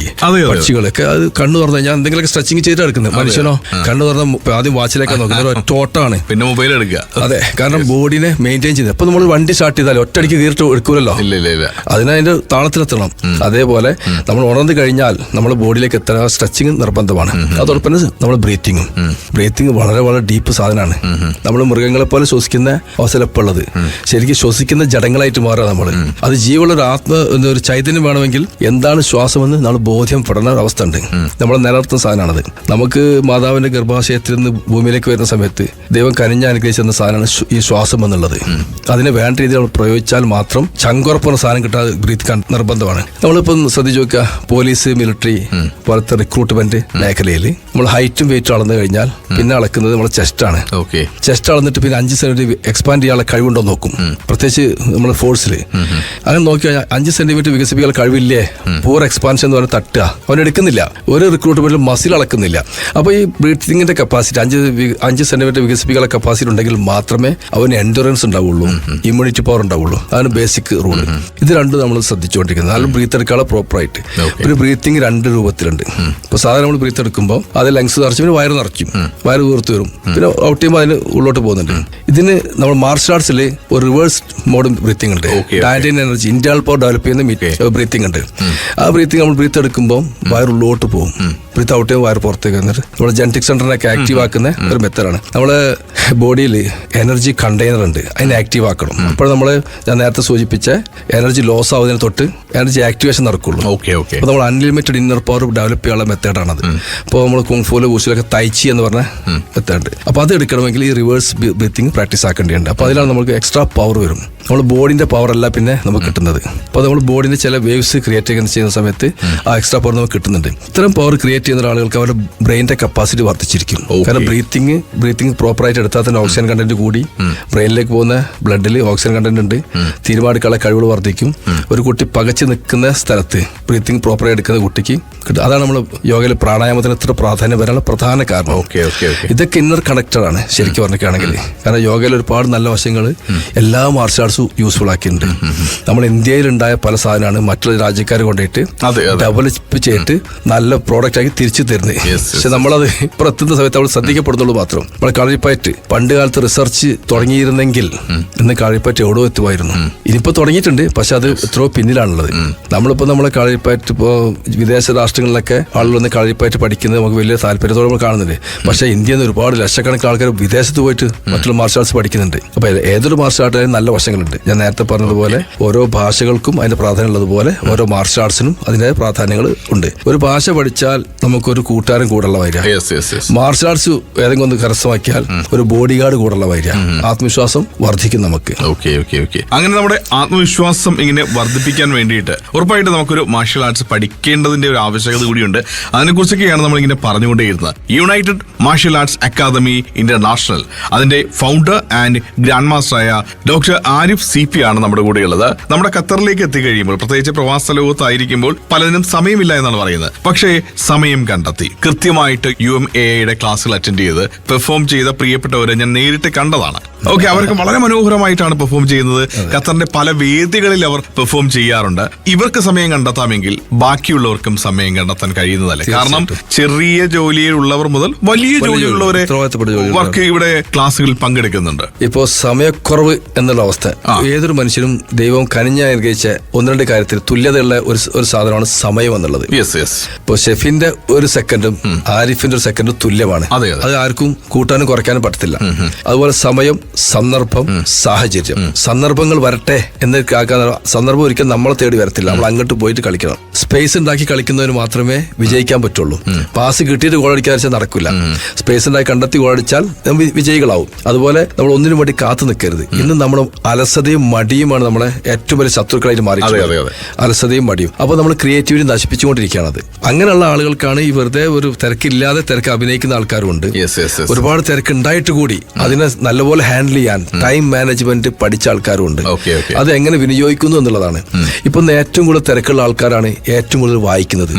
പക്ഷികളൊക്കെ അത് കണ്ണു തുറന്നു കഴിഞ്ഞാൽ എന്തെങ്കിലുമൊക്കെ സ്ട്രെച്ചിങ് ചെയ്തിട്ട് എടുക്കുന്നത്. മനുഷ്യനോ കണ്ണു തുറന്ന ആദ്യം വാച്ചിലേക്ക് നോക്കുന്നത്. ടോട്ടാണ് ഒറ്റോട്ടാണ് പിന്നെ മൊബൈൽ എടുക്കുക. അതെ കാരണം ബോഡിനെ മെയിന്റെയിൻ ചെയ്യുന്നത്. അപ്പൊ നമ്മൾ വണ്ടി സ്റ്റാർട്ട് ചെയ്താൽ ഒറ്റയടിക്ക് തീർത്ത് എടുക്കൂലല്ലോ? അതിനതിന്റെ താളത്തിലെത്തണം. അതേപോലെ നമ്മൾ ഉണർന്നു കഴിഞ്ഞാൽ നമ്മൾ ബോഡിയിലേക്ക് എത്ര സ്ട്രെച്ചിങ് നിർബന്ധമാണ്. അതോടൊപ്പം തന്നെ നമ്മൾ ബ്രീത്തിങ്ങും. ബ്രീത്തിങ് വളരെ വളരെ ഡീപ്പ് സാധനമാണ്. നമ്മൾ മൃഗങ്ങളെ പോലെ ശ്വസിക്കുന്ന അവസരപ്പുള്ളത് ശരിക്കും ശ്വസിക്കുന്ന ജടങ്ങളായിട്ട് മാറുക നമ്മൾ. അത് ജീവുള്ള ഒരു ആത്മ ഒരു ചൈതന്യം വേണമെങ്കിൽ എന്താണ് ശ്വാസമെന്ന് നമ്മൾ ബോധ്യപ്പെടുന്ന ഒരു അവസ്ഥ ഉണ്ട്. നമ്മൾ നിലനിർത്തുന്ന സാധനമാണത്. നമുക്ക് മാതാവിന്റെ ഗർഭാശയത്തിൽ നിന്ന് ഭൂമിയിലേക്ക് വരുന്ന സമയത്ത് ദൈവം കനിഞ്ഞ അനുഗ്രഹിച്ചെന്ന സാധനമാണ് ഈ ശ്വാസം എന്നുള്ളത്. അതിനെ വേണ്ട രീതിയിൽ നമ്മൾ പ്രയോഗിച്ചാൽ മാത്രം ചങ്കുറപ്പുറ സാധനം കിട്ടാതെ ബ്രീത്തിക്കാൻ നിർബന്ധമാണ്. നമ്മളിപ്പം ശ്രദ്ധിച്ചു നോക്കുക പോലീസ് മിലിറ്ററി പോലത്തെ റിക്രൂട്ട്മെന്റ് മേഖലയിൽ നമ്മൾ ഹൈറ്റും വെയിറ്റും അളന്നു കഴിഞ്ഞാൽ പിന്നെ അളക്കുന്നത് നമ്മുടെ ചെസ്റ്റാണ് ഓക്കെ ചെസ്റ്റ് അളന്നിട്ട് പിന്നെ അഞ്ച് സെന്റിമീറ്റർ എക്സ്പാൻഡ് ചെയ്യാനുള്ള കഴിവുണ്ടോ നോക്കും. പ്രത്യേകിച്ച് നമ്മൾ ഫോഴ്സിൽ അങ്ങനെ നോക്കി കഴിഞ്ഞാൽ അഞ്ച് സെന്റിമീറ്റർ വികസിപ്പിക്കാൻ കഴിവില്ലേ? പൂർ എക്സ്പാൻഷൻ എന്ന് പറഞ്ഞാൽ തട്ടുക. അവൻ എടുക്കുന്നില്ല. ഒരു റിക്രൂട്ട്മെന്റിൽ മസിൽ അളക്കുന്നില്ല. അപ്പൊ ഈ ബ്രീത്തിങ്ങിന്റെ കപ്പാസിറ്റി അഞ്ച് അഞ്ച് സെന്റിമീറ്റർ വികസിപ്പിക്കാനുള്ള കപ്പാസിറ്റി ഉണ്ടെങ്കിൽ മാത്രമേ അവന് എൻഡുറൻസ് ഉണ്ടാവുള്ളൂ. ഇമ്മ്യൂണിറ്റി പവർ ഉണ്ടാവുള്ളൂ. അതാണ് ബേസിക് റൂൾ ഇത് രണ്ടും നമ്മൾ ശ്രദ്ധിച്ചുകൊണ്ടിരിക്കുന്നത്. നല്ല ബ്രീത്ത് എടുക്കാനുള്ള പ്രോപ്പർ ആയിട്ട്. ഒരു ബ്രീത്തിങ് രണ്ട് രൂപത്തിലുണ്ട്. ഇപ്പൊ സാധാരണ നമ്മൾ ബ്രീത്ത് എടുക്കുമ്പോൾ അത് ലങ്സ് നിറച്ച് പിന്നെ വയറ് നിറയ്ക്കും. വയറ് വീർത്ത് വരും. പിന്നെ ഔട്ട് ചെയ്യുമ്പോൾ അതിന് ഉള്ളോട്ട് പോകുന്നുണ്ട്. ഇതിന് നമ്മൾ മാർഷൽ ആർട്സിൽ ഒരു റിവേഴ്സ് മോഡ് ബ്രീത്തിങ് ഉണ്ട്. ഡാൻഡിൻ എനർജി ഇന്റേണൽ പവർ ഡെവലപ്പ് ചെയ്യുന്ന ബ്രീത്തിങ് ഉണ്ട്. ആ ബ്രീത്തിങ് നമ്മൾ ബ്രീത്ത് എടുക്കുമ്പോൾ വയർ ഉള്ളോട്ട് പോകും. ബ്രീത്ത് ഔട്ട് ചെയ്യുമ്പോൾ വയർ പുറത്തേക്ക് വന്നിട്ട് നമ്മുടെ ജനറ്റിക് സെന്ററിനൊക്കെ ആക്റ്റീവ് ആക്കുന്ന ഒരു മെത്തഡാണ് നമ്മൾ ബോഡിയിൽ എനർജി കണ്ടെയ്നർ ഉണ്ട്. അതിനെ ആക്റ്റീവ് ആക്കണം. അപ്പോൾ നമ്മൾ ഞാൻ നേരത്തെ സൂചിപ്പിച്ച എനർജി ലോസ് ആവുന്നതിന് തൊട്ട് എനർജി ആക്ടിവേഷൻ നടക്കുള്ളൂ. ഓക്കെ ഓക്കെ അപ്പോൾ നമ്മൾ അൺലിമിറ്റഡ് ഇന്നർ പവർ ഡെവലപ്പ് ചെയ്യാനുള്ള മെത്തേഡാണത് അപ്പോൾ നമ്മൾ കുങ്ഫൂൽ ഊസിലൊക്കെ തൈച്ചി എന്ന് പറഞ്ഞ മെത്തേഡ്. അപ്പോൾ അത് എടുക്കണമെങ്കിൽ ഈ റിവേഴ്സ് ബ്രീത്തിങ് പ്രാക്ടീസ് ആക്കേണ്ടതുണ്ട്. അപ്പോൾ അതിലാണ് നമുക്ക് എക്സ്ട്രാ പവർ വരും. നമ്മൾ ബോഡിന്റെ പവർ അല്ല പിന്നെ നമുക്ക് കിട്ടുന്നത്. അപ്പോൾ നമ്മൾ ബോഡിന്റെ ചില വേവ്സ് ക്രിയേറ്റ് ചെയ്യുന്ന സമയത്ത് ആ എക്സ്ട്രാ പവർ നമുക്ക് കിട്ടുന്നുണ്ട്. ഇത്തരം പവർ ക്രിയേറ്റ് ചെയ്യുന്ന ആളുകൾക്ക് അവരുടെ ബ്രെയിനിന്റെ കപ്പാസിറ്റി വർദ്ധിച്ചിരിക്കും. കാരണം ബ്രീത്തിങ് ബ്രീത്തിങ് പ്രോപ്പറായിട്ട് എടുത്താൽ തന്നെ ഓക്സിജൻ കണ്ടന്റ് കൂടി. ബ്രെയിനിലേക്ക് പോകുന്ന ബ്ലഡിൽ ഓക്സിജൻ കണ്ടന്റ് ഉണ്ട്. തീരുമാനിക്കാനുള്ള കഴിവുകൾ വർദ്ധിക്കും. ഒരു കുട്ടി പകച്ചു നിൽക്കുന്ന സ്ഥലത്ത് ബ്രീത്തിങ് പ്രോപ്പറായി എടുക്കുന്ന കുട്ടിക്ക് അതാണ് നമ്മൾ യോഗയിൽ പ്രാണായാമത്തിന് എത്ര പ്രാധാന്യം വരാനുള്ള പ്രധാന കാരണം. ഓക്കെ ഓക്കെ ഓക്കെ ഇതൊക്കെ ഇന്നർ കണക്റ്റഡ് ആണ് ശരിക്കും പറഞ്ഞിട്ടാണെങ്കിൽ കാരണം യോഗയിൽ ഒരുപാട് നല്ല വശങ്ങൾ എല്ലാ മാർഷൽ ആർട്സും യൂസ്ഫുൾ ആക്കിയിട്ടുണ്ട്. നമ്മൾ ഇന്ത്യയിലുണ്ടായ പല സാധനമാണ് മറ്റുള്ള രാജ്യക്കാർ കൊണ്ടുപോയിട്ട്. ഡെവലപ്പ് ചെയ്തിട്ട് നല്ല പ്രോഡക്റ്റ് ആക്കി തിരിച്ചു തരുന്നത്. പക്ഷെ നമ്മളത് ഇപ്പുറത്തുന്ന സമയത്ത് നമ്മൾ ശ്രദ്ധിക്കപ്പെടുന്നുള്ളൂ മാത്രം. നമ്മൾ കളിപ്പായിട്ട് പണ്ട് കാലത്ത് റിസർച്ച് തുടങ്ങിയിരുന്നെങ്കിൽ ഇന്ന് കളിപ്പായിട്ട് എവിടെ എത്തുമായിരുന്നു. ഇനിയിപ്പോ തുടങ്ങിയിട്ടുണ്ട് പക്ഷെ അത് എത്രയോ പിന്നിലാണുള്ളത്. നമ്മളിപ്പോ നമ്മളെ കളിപ്പായിട്ട് ഇപ്പോ വിദേശ രാഷ്ട്രങ്ങളിലൊക്കെ ആളുകൾ വന്ന് കളരിപ്പയറ്റ് പഠിക്കുന്നത് നമുക്ക് വലിയ താല്പര്യത്തോടെ നമ്മൾ കാണുന്നുണ്ട്. പക്ഷേ ഇന്ത്യയിൽ നിന്ന് ഒരുപാട് ലക്ഷക്കണക്കിന് ആൾക്കാർ വിദേശത്ത് പോയിട്ട് മറ്റുള്ള മാർഷൽ ആർട്സ് പഠിക്കുന്നുണ്ട്. അപ്പൊ ഏതൊരു മാർഷൽ ആർട്ടിലും നല്ല വശങ്ങളുണ്ട്. ഞാൻ നേരത്തെ പറഞ്ഞതുപോലെ ഓരോ ഭാഷകൾക്കും അതിന്റെ പ്രാധാന്യം ഉള്ളതുപോലെ ഓരോ മാർഷൽ ആർട്സിനും അതിന്റെ പ്രാധാന്യങ്ങൾ ഉണ്ട്. ഒരു ഭാഷ പഠിച്ചാൽ നമുക്കൊരു കൂട്ടുകാരൻ കൂടുള്ള വരിക മാർഷൽ ആർട്സ് ഏതെങ്കിലും ഒന്ന് കരസ്ഥമാക്കിയാൽ ഒരു ബോഡി ഗാർഡ് കൂടുള്ള വരിക ആത്മവിശ്വാസം വർദ്ധിക്കും നമുക്ക്. ഓക്കെ ഓക്കെ ഓക്കെ അങ്ങനെ നമ്മുടെ ആത്മവിശ്വാസം ഇങ്ങനെ വർദ്ധിപ്പിക്കാൻ വേണ്ടിയിട്ട് ഉറപ്പായിട്ട് നമുക്കൊരു മാർഷൽ ആർട്സ് പഠിക്കേണ്ടതിന്റെ ഒരു ആവശ്യകത കൂടിയുണ്ട്. അതിനെക്കുറിച്ചൊക്കെയാണ് നമ്മൾ ഇങ്ങനെ പറഞ്ഞുകൊണ്ടേയിരുന്നത് united martial arts academy international അതിന്റെ ഫൗണ്ടർ ആൻഡ് ഗ്രാൻഡ് മാസ്റ്ററായ ഡോക്ടർ ആരിഫ് സി പി ആണ് നമ്മുടെ കൂടെയുള്ളത്. നമ്മുടെ ഖത്തറിലേക്ക് എത്തിക്കഴിയുമ്പോൾ പ്രത്യേകിച്ച് പ്രവാസ ലോകത്തായിരിക്കുമ്പോൾ പലതിനും സമയമില്ല എന്നാണ് പറയുന്നത്. പക്ഷേ സമയം കണ്ടെത്തി. കൃത്യമായിട്ട് യു എം എ ഐയുടെ ക്ലാസ്സുകൾ അറ്റൻഡ് ചെയ്ത് പെർഫോം ചെയ്ത പ്രിയപ്പെട്ടവരെ ഞാൻ നേരിട്ട് കണ്ടതാണ്. ഓക്കെ അവർക്ക് വളരെ മനോഹരമായിട്ടാണ് പെർഫോം ചെയ്യുന്നത്. ഖത്തറിന്റെ പല വേദികളിൽ അവർ പെർഫോം ചെയ്യാറുണ്ട്. ഇവർക്ക് സമയം കണ്ടെത്താമെങ്കിൽ ബാക്കിയുള്ളവർക്കും സമയം കണ്ടെത്താൻ കഴിയുന്നതല്ലേ? കാരണം ചെറിയ ജോലിയിലുള്ളവർ മുതൽ വലിയ ജോലിയുള്ളവരെ വർക്ക് ഇവിടെ ക്ലാസ്സുകളിൽ പങ്കെടുക്കുന്നുണ്ട്. ഇപ്പോ സമയക്കുറവ് എന്നുള്ള അവസ്ഥ. ഏതൊരു മനുഷ്യനും ദൈവം കനിഞ്ഞ അനുഗ്രഹിച്ച ഒന്ന് രണ്ട് കാര്യത്തിൽ തുല്യതയുള്ള ഒരു ഒരു സാധനമാണ് സമയം എന്നുള്ളത്. ഇപ്പൊ ഷെഫിന്റെ ഒരു സെക്കൻഡും ആരിഫിന്റെ ഒരു സെക്കൻഡും തുല്യമാണ്. അതെ, ആർക്കും കൂട്ടാനും കുറയ്ക്കാനും പറ്റത്തില്ല. അതുപോലെ സമയം സന്ദർഭം സാഹചര്യം. സന്ദർഭങ്ങൾ വരട്ടെ എന്ന് കാക്കാൻ സന്ദർഭം ഒരിക്കലും നമ്മളെ തേടി വരത്തില്ല. നമ്മൾ അങ്ങോട്ട് പോയിട്ട് കളിക്കണം. സ്പേസ് ഉണ്ടാക്കി കളിക്കുന്നവന് മാത്രമേ വിജയിക്കാൻ പറ്റുള്ളൂ. പാസ് കിട്ടിയിട്ട് ഗോൾ അടിക്കാൻ വെച്ചാൽ നടക്കില്ല. സ്പേസ് ഉണ്ടായി കണ്ടെത്തി ഗോളടിച്ചാൽ വിജയികളാവും. അതുപോലെ നമ്മൾ ഒന്നിനു വേണ്ടി കാത്തു നിൽക്കരുത്. ഇന്ന് നമ്മൾ അലസതയും മടിയുമാണ് നമ്മളെ ഏറ്റവും വലിയ ശത്രുക്കളായിട്ട് മാറി. അലസതയും മടിയും. അപ്പോൾ നമ്മൾ ക്രിയേറ്റിവിറ്റി നശിപ്പിച്ചുകൊണ്ടിരിക്കുകയാണ് അത്. അങ്ങനെയുള്ള ആളുകൾക്കാണ് ഈ വെറുതെ ഒരു തിരക്കില്ലാതെ തിരക്ക് അഭിനയിക്കുന്ന ആൾക്കാരുണ്ട് ഒരുപാട് തിരക്ക് ഉണ്ടായിട്ട് കൂടി അതിനെ നല്ലപോലെ ഹാൻഡിൽ ചെയ്യാൻ ടൈം മാനേജ്മെന്റ് പഠിച്ച ആൾക്കാരുണ്ട്. അത് എങ്ങനെ വിനിയോഗിക്കുന്നു എന്നുള്ളതാണ്. ഇപ്പൊ ഏറ്റവും കൂടുതൽ തിരക്കുള്ള ആൾക്കാരാണ് ഏറ്റവും കൂടുതൽ വായിക്കുന്നത്.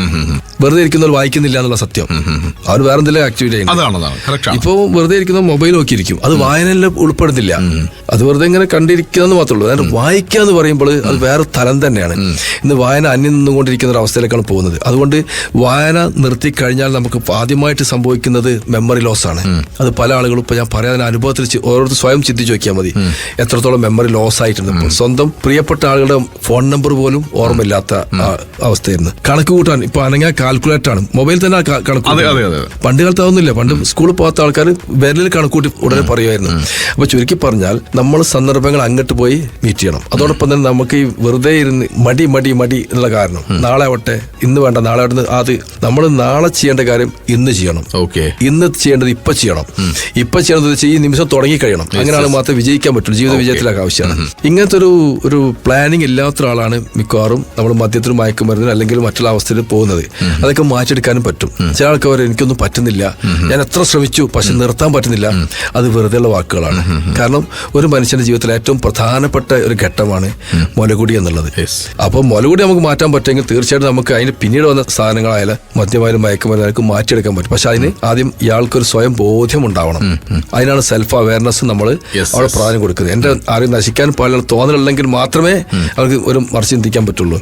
വെറുതെ ഇരിക്കുന്നവർ വായിക്കുന്നില്ല എന്നുള്ള സത്യം. അവർ വേറെ എന്തെങ്കിലും ആക്ടിവിറ്റി അതാണ് ഇപ്പൊ വെറുതെ ഇരിക്കുന്ന മൊബൈൽ നോക്കിയിരിക്കും. അത് വായനയിൽ ഉൾപ്പെടുന്നില്ല. അത് വെറുതെ ഇങ്ങനെ കണ്ടിരിക്കുന്നത് മാത്രമേ ഉള്ളൂ. അതായത് വായിക്കുക എന്ന് പറയുമ്പോൾ അത് വേറെ തലം തന്നെയാണ്. ഇന്ന് വായന അന്യം നിന്നുകൊണ്ടിരിക്കുന്ന ഒരു അവസ്ഥയിലേക്കാണ് പോകുന്നത്. അതുകൊണ്ട് വായന നിർത്തി കഴിഞ്ഞാൽ നമുക്ക് ആദ്യമായിട്ട് സംഭവിക്കുന്നത് മെമ്മറി ലോസ് ആണ്. അത് പല ആളുകളും ഇപ്പൊ ഞാൻ പറയാൻ അനുഭവത്തിൽ ഓരോരുത്തർ സ്വയം ചിന്തിച്ചു നോക്കിയാൽ മതി. എത്രത്തോളം മെമ്മറി ലോസ് ആയിട്ടുണ്ട്. സ്വന്തം പ്രിയപ്പെട്ട ആളുകളുടെ ഫോൺ നമ്പർ പോലും ഓർമ്മയില്ലാത്ത അവസ്ഥയായിരുന്നു. കണക്ക് കൂട്ടാൻ ഇപ്പൊ അനങ്ങ കാൽക്കുലേറ്റർ ആണ്. മൊബൈൽ തന്നെ കണക്ക് പണ്ട് കാലത്ത് അതൊന്നുമില്ല പണ്ട് സ്കൂളിൽ പോകാത്ത ആൾക്കാർ വിരലിൽ കണക്കൂട്ടി ഉടനെ പറയുമായിരുന്നു. അപ്പൊ ചുരുക്കി പറഞ്ഞാൽ നമ്മൾ സന്ദർഭങ്ങൾ അങ്ങോട്ട് പോയി മീറ്റ് ചെയ്യണം. അതോടൊപ്പം തന്നെ നമുക്ക് ഈ വെറുതെ ഇരുന്ന് മടി മടി മടി എന്നുള്ള കാരണം. നാളെ ആവട്ടെ ഇന്ന് വേണ്ട നാളെ ആവട്ടെ അത് നമ്മൾ നാളെ ചെയ്യേണ്ട കാര്യം ഇന്ന് ചെയ്യണം. ഓക്കെ. ഇന്ന് ചെയ്യേണ്ടത് ഇപ്പൊ ചെയ്യണം. ഇപ്പൊ ചെയ്യണത് വെച്ചാൽ ഈ നിമിഷം തുടങ്ങി കഴിയണം. അങ്ങനെയാണ് മാത്രമേ വിജയിക്കാൻ പറ്റുള്ളൂ. ജീവിത വിജയത്തിലൊക്കെ ആവശ്യമാണ്. ഇങ്ങനത്തെ ഒരു ഒരു പ്ലാനിങ് ഇല്ലാത്ത ഒരാളാണ് മിക്കവാറും നമ്മൾ മദ്യത്തിനും മയക്കുമരുന്നിന് അല്ലെങ്കിൽ മറ്റുള്ള അവസ്ഥയിൽ പോകുന്നത്. അതൊക്കെ മാറ്റിയെടുക്കാനും പറ്റും. ചില ആൾക്കാർ എനിക്കൊന്നും പറ്റുന്നില്ല. ഞാൻ എത്ര ശ്രമിച്ചു പക്ഷെ നിർത്താൻ പറ്റുന്നില്ല. അത് വെറുതെയുള്ള വാക്കുകളാണ്. കാരണം ഒരു മനുഷ്യന്റെ ജീവിതത്തിൽ ഏറ്റവും പ്രധാനപ്പെട്ട ഒരു ഘട്ടമാണ് മുലകുടി എന്നുള്ളത്. അപ്പോൾ അപ്പൊ മുലകുടി നമുക്ക് മാറ്റാൻ പറ്റുമെങ്കിൽ തീർച്ചയായിട്ടും നമുക്ക് അതിന് പിന്നീട് വന്ന സാധനങ്ങളായാലും മദ്യമായാലും മയക്കുമരുന്നായാലും മാറ്റിയെടുക്കാൻ പറ്റും. പക്ഷെ അതിന് ആദ്യം ഇയാൾക്കൊരു സ്വയം ബോധ്യം ഉണ്ടാവണം അതിനാണ് സെൽഫ് അവയർനെസ് നമ്മൾ അവിടെ പ്രാധാന്യം കൊടുക്കുന്നത്. എന്റെ ആരും നശിക്കാൻ പാടില്ല തോന്നലുണ്ടെങ്കിൽ മാത്രമേ അവർക്ക് ഒരു മറിച്ച് ചിന്തിക്കാൻ പറ്റുള്ളൂ.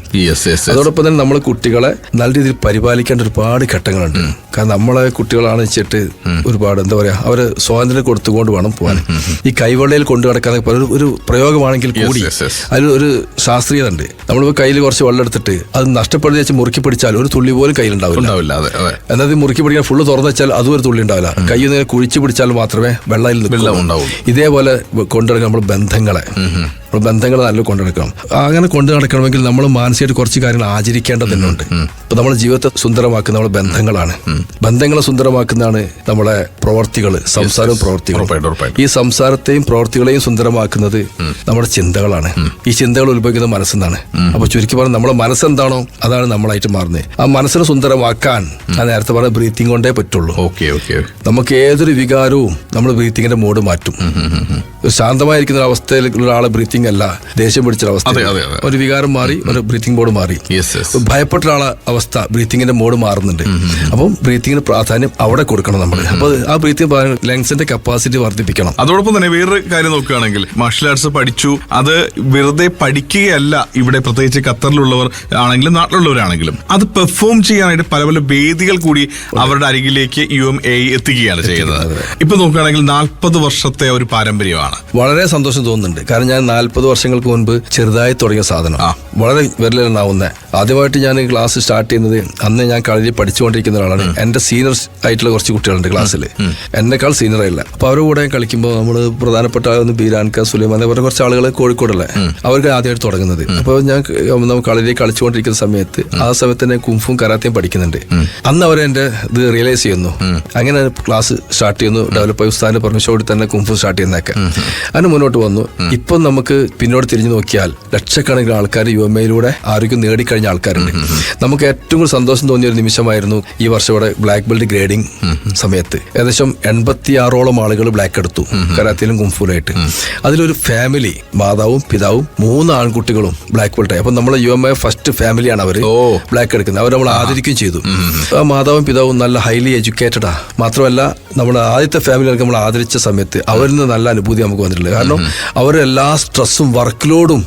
അതോടൊപ്പം തന്നെ നമ്മൾ കുട്ടികളെ നല്ല രീതിയിൽ പരിപാലിക്കേണ്ട ഒരുപാട് ഘട്ടങ്ങളുണ്ട്. കാരണം നമ്മളെ കുട്ടികളാണ് വെച്ചിട്ട് ഒരുപാട് എന്താ പറയാ അവർ സ്വാതന്ത്ര്യം കൊടുത്തുകൊണ്ട് വേണം പോകാൻ. ഈ കൈവെള്ളയിൽ കൊണ്ടു കിടക്കാൻ ഒരു പ്രയോഗമാണെങ്കിൽ കൂടി. അതിൽ ഒരു ശാസ്ത്രീയത ഉണ്ട് നമ്മളിപ്പോ കയ്യിൽ കുറച്ച് വെള്ളം എടുത്തിട്ട് അത് നഷ്ടപ്പെടുത്തി വെച്ച് മുറുക്കി പിടിച്ചാൽ ഒരു തുള്ളി പോലും കയ്യിലുണ്ടാവില്ല. എന്നാൽ ഇത് മുറുക്കി പിടിക്കാൻ ഫുള്ള് തുറന്നു വെച്ചാൽ അതും ഒരു തുള്ളി ഉണ്ടാവില്ല. കൈ കുഴിച്ചു പിടിച്ചാൽ മാത്രമേ വെള്ളം. ഇതേപോലെ കൊണ്ടുനടക്കണം നമ്മൾ ബന്ധങ്ങളെ. ബന്ധങ്ങൾ നല്ല കൊണ്ടു നടക്കണം അങ്ങനെ കൊണ്ടു നടക്കണമെങ്കിൽ നമ്മൾ മാനസികമായിട്ട് കുറച്ച് കാര്യങ്ങൾ ആചരിക്കേണ്ടതുണ്ട്. ഇപ്പൊ നമ്മുടെ ജീവിതത്തെ സുന്ദരമാക്കുന്ന നമ്മുടെ ബന്ധങ്ങളാണ്. ബന്ധങ്ങളെ സുന്ദരമാക്കുന്നതാണ് നമ്മളെ പ്രവർത്തികൾ സംസാരവും പ്രവർത്തികളും. ഈ സംസാരത്തെയും പ്രവർത്തികളെയും സുന്ദരമാക്കുന്നത് നമ്മുടെ ചിന്തകളാണ്. ഈ ചിന്തകൾ ഉത്ഭവിക്കുന്ന മനസ്സെന്നാണ്. അപ്പൊ ചുരുക്കി പറഞ്ഞാൽ നമ്മുടെ മനസ്സെന്താണോ അതാണ് നമ്മളായിട്ട് മാറുന്നത്. ആ മനസ്സിനെ സുന്ദരമാക്കാൻ ഞാൻ നേരത്തെ പറഞ്ഞ ബ്രീത്തിങ് കൊണ്ടേ പറ്റുള്ളൂ. Okay okay. നമുക്ക് ഏതൊരു വികാരവും നമ്മൾ ബ്രീത്തിങ്ങിന്റെ മോഡ് മാറ്റും. ശാന്തമായിരിക്കുന്ന ഒരു അവസ്ഥയിൽ ഒരാളെ ബ്രീത്തിങ് അല്ല. ദേഷ്യം പിടിച്ച അവസ്ഥ. അതെ, അതെ, അതെ. ഒരു വികാരം മാറി ഒരു ബ്രീത്തിങ് മോഡ് മാറി. ഭയപ്പെട്ട ഒരാളെ അവസ്ഥ ബ്രീത്തിങ്ങിന്റെ മോഡ് മാറുന്നുണ്ട്. അപ്പം ബ്രീത്തിങ്ങിന് പ്രാധാന്യം അവിടെ കൊടുക്കണം നമ്മൾ അപ്പൊ ആ ബ്രീത്തിങ് ലങ്സിന്റെ കപ്പാസിറ്റി വർദ്ധിപ്പിക്കണം. അതോടൊപ്പം തന്നെ വേറൊരു കാര്യം നോക്കുകയാണെങ്കിൽ മാർഷൽ ആർട്സ് പഠിച്ചു. അത് വെറുതെ പഠിക്കുകയല്ല ഇവിടെ പ്രത്യേകിച്ച് ഖത്തറിലുള്ളവർ ആണെങ്കിലും നാട്ടിലുള്ളവരാണെങ്കിലും. അത് പെർഫോം ചെയ്യാനായിട്ട് പല പല വേദികൾ കൂടി അവരുടെ അരികിലേക്ക് യു എം എ എത്തിക്കുകയാണ് ചെയ്യുന്നത്. ഇപ്പൊ നോക്കുകയാണെങ്കിൽ നാൽപ്പത് വർഷത്തെ ഒരു പാരമ്പര്യമാണ്. വളരെ സന്തോഷം തോന്നുന്നുണ്ട്. കാരണം ഞാൻ നാൽപ്പത് വർഷങ്ങൾക്ക് മുൻപ് ചെറുതായി തുടങ്ങിയ സാധനം. വളരെ വിരലെണ്ണാവുന്ന ആദ്യമായിട്ട് ഞാൻ ക്ലാസ് സ്റ്റാർട്ട് ചെയ്യുന്നത് അന്ന് ഞാൻ കളരി പഠിച്ചുകൊണ്ടിരിക്കുന്ന ഒരാളാണ്. എന്റെ സീനിയർ ആയിട്ടുള്ള കുറച്ച് കുട്ടികളുണ്ട് ക്ലാസ്സിൽ എന്നെക്കാൾ സീനിയർ ആയില്ല അപ്പൊ അവരുടെ കൂടെ കളിക്കുമ്പോൾ നമ്മൾ പ്രധാനപ്പെട്ട ഒന്ന് ബീരാൻക സുലൈമാൻ അതേപോലെ കുറച്ച് ആളുകൾ കോഴിക്കോടുള്ള അവർക്ക് ആദ്യമായിട്ട് തുടങ്ങുന്നത്. അപ്പോൾ ഞാൻ നമ്മൾ കളിയിൽ കളിച്ചുകൊണ്ടിരിക്കുന്ന സമയത്ത് ആ സമയത്ത് തന്നെ കുംഫും കരാത്തയും പഠിക്കുന്നുണ്ട്. അന്ന് അവർ എന്റെ ഇത് റിയലൈസ് ചെയ്യുന്നു. അങ്ങനെ ക്ലാസ് സ്റ്റാർട്ട് ചെയ്യുന്നു. ഡെവലപ്പ് ഉസ്താദിന്റെ പെർമിഷനോട് തന്നെ കുംഫു സ്റ്റാർട്ട് ചെയ്യുന്നതൊക്കെ. അതിന് മുന്നോട്ട് വന്നു. ഇപ്പം നമുക്ക് പിന്നോട്ട് തിരിഞ്ഞു നോക്കിയാൽ ലക്ഷക്കണക്കിന് ആൾക്കാർ യു എം എയിലൂടെ ആരോഗ്യം നേടിക്കഴിഞ്ഞ ആൾക്കാരുണ്ട്. നമുക്ക് ഏറ്റവും കൂടുതൽ സന്തോഷം തോന്നിയ ഒരു നിമിഷമായിരുന്നു ഈ വർഷം ഇവിടെ ബ്ലാക്ക് ബെൽറ്റ് ഗ്രേഡിംഗ് സമയത്ത്. ഏകദേശം എൺപത്തിയാറോളം ആളുകൾ ബ്ലാക്ക് എടുത്തു കരാത്തിലും കുംഫൂലായിട്ട്. അതിലൊരു ഫാമിലി മാതാവും പിതാവും മൂന്ന് ആൺകുട്ടികളും ബ്ലാക്ക് ബെൽറ്റ് അപ്പൊ നമ്മളെ യു എം എ ഫസ്റ്റ് ഫാമിലിയാണ് അവർ ബ്ലാക്ക് എടുക്കുന്നത്. അവർ നമ്മൾ ആദരിക്കുകയും ചെയ്തു. ആ മാതാവും പിതാവും നല്ല ഹൈലി എഡ്യൂക്കേറ്റഡാ മാത്രമല്ല നമ്മുടെ ആദ്യത്തെ ഫാമിലി നമ്മൾ ആദരിച്ച സമയത്ത് അവരിൽ നിന്ന് നല്ല അനുഭൂതി നമുക്ക് വന്നിട്ടുള്ളത് കാരണം അവരെല്ലാ സ്ട്രെസ്സും വർക്ക് ലോഡും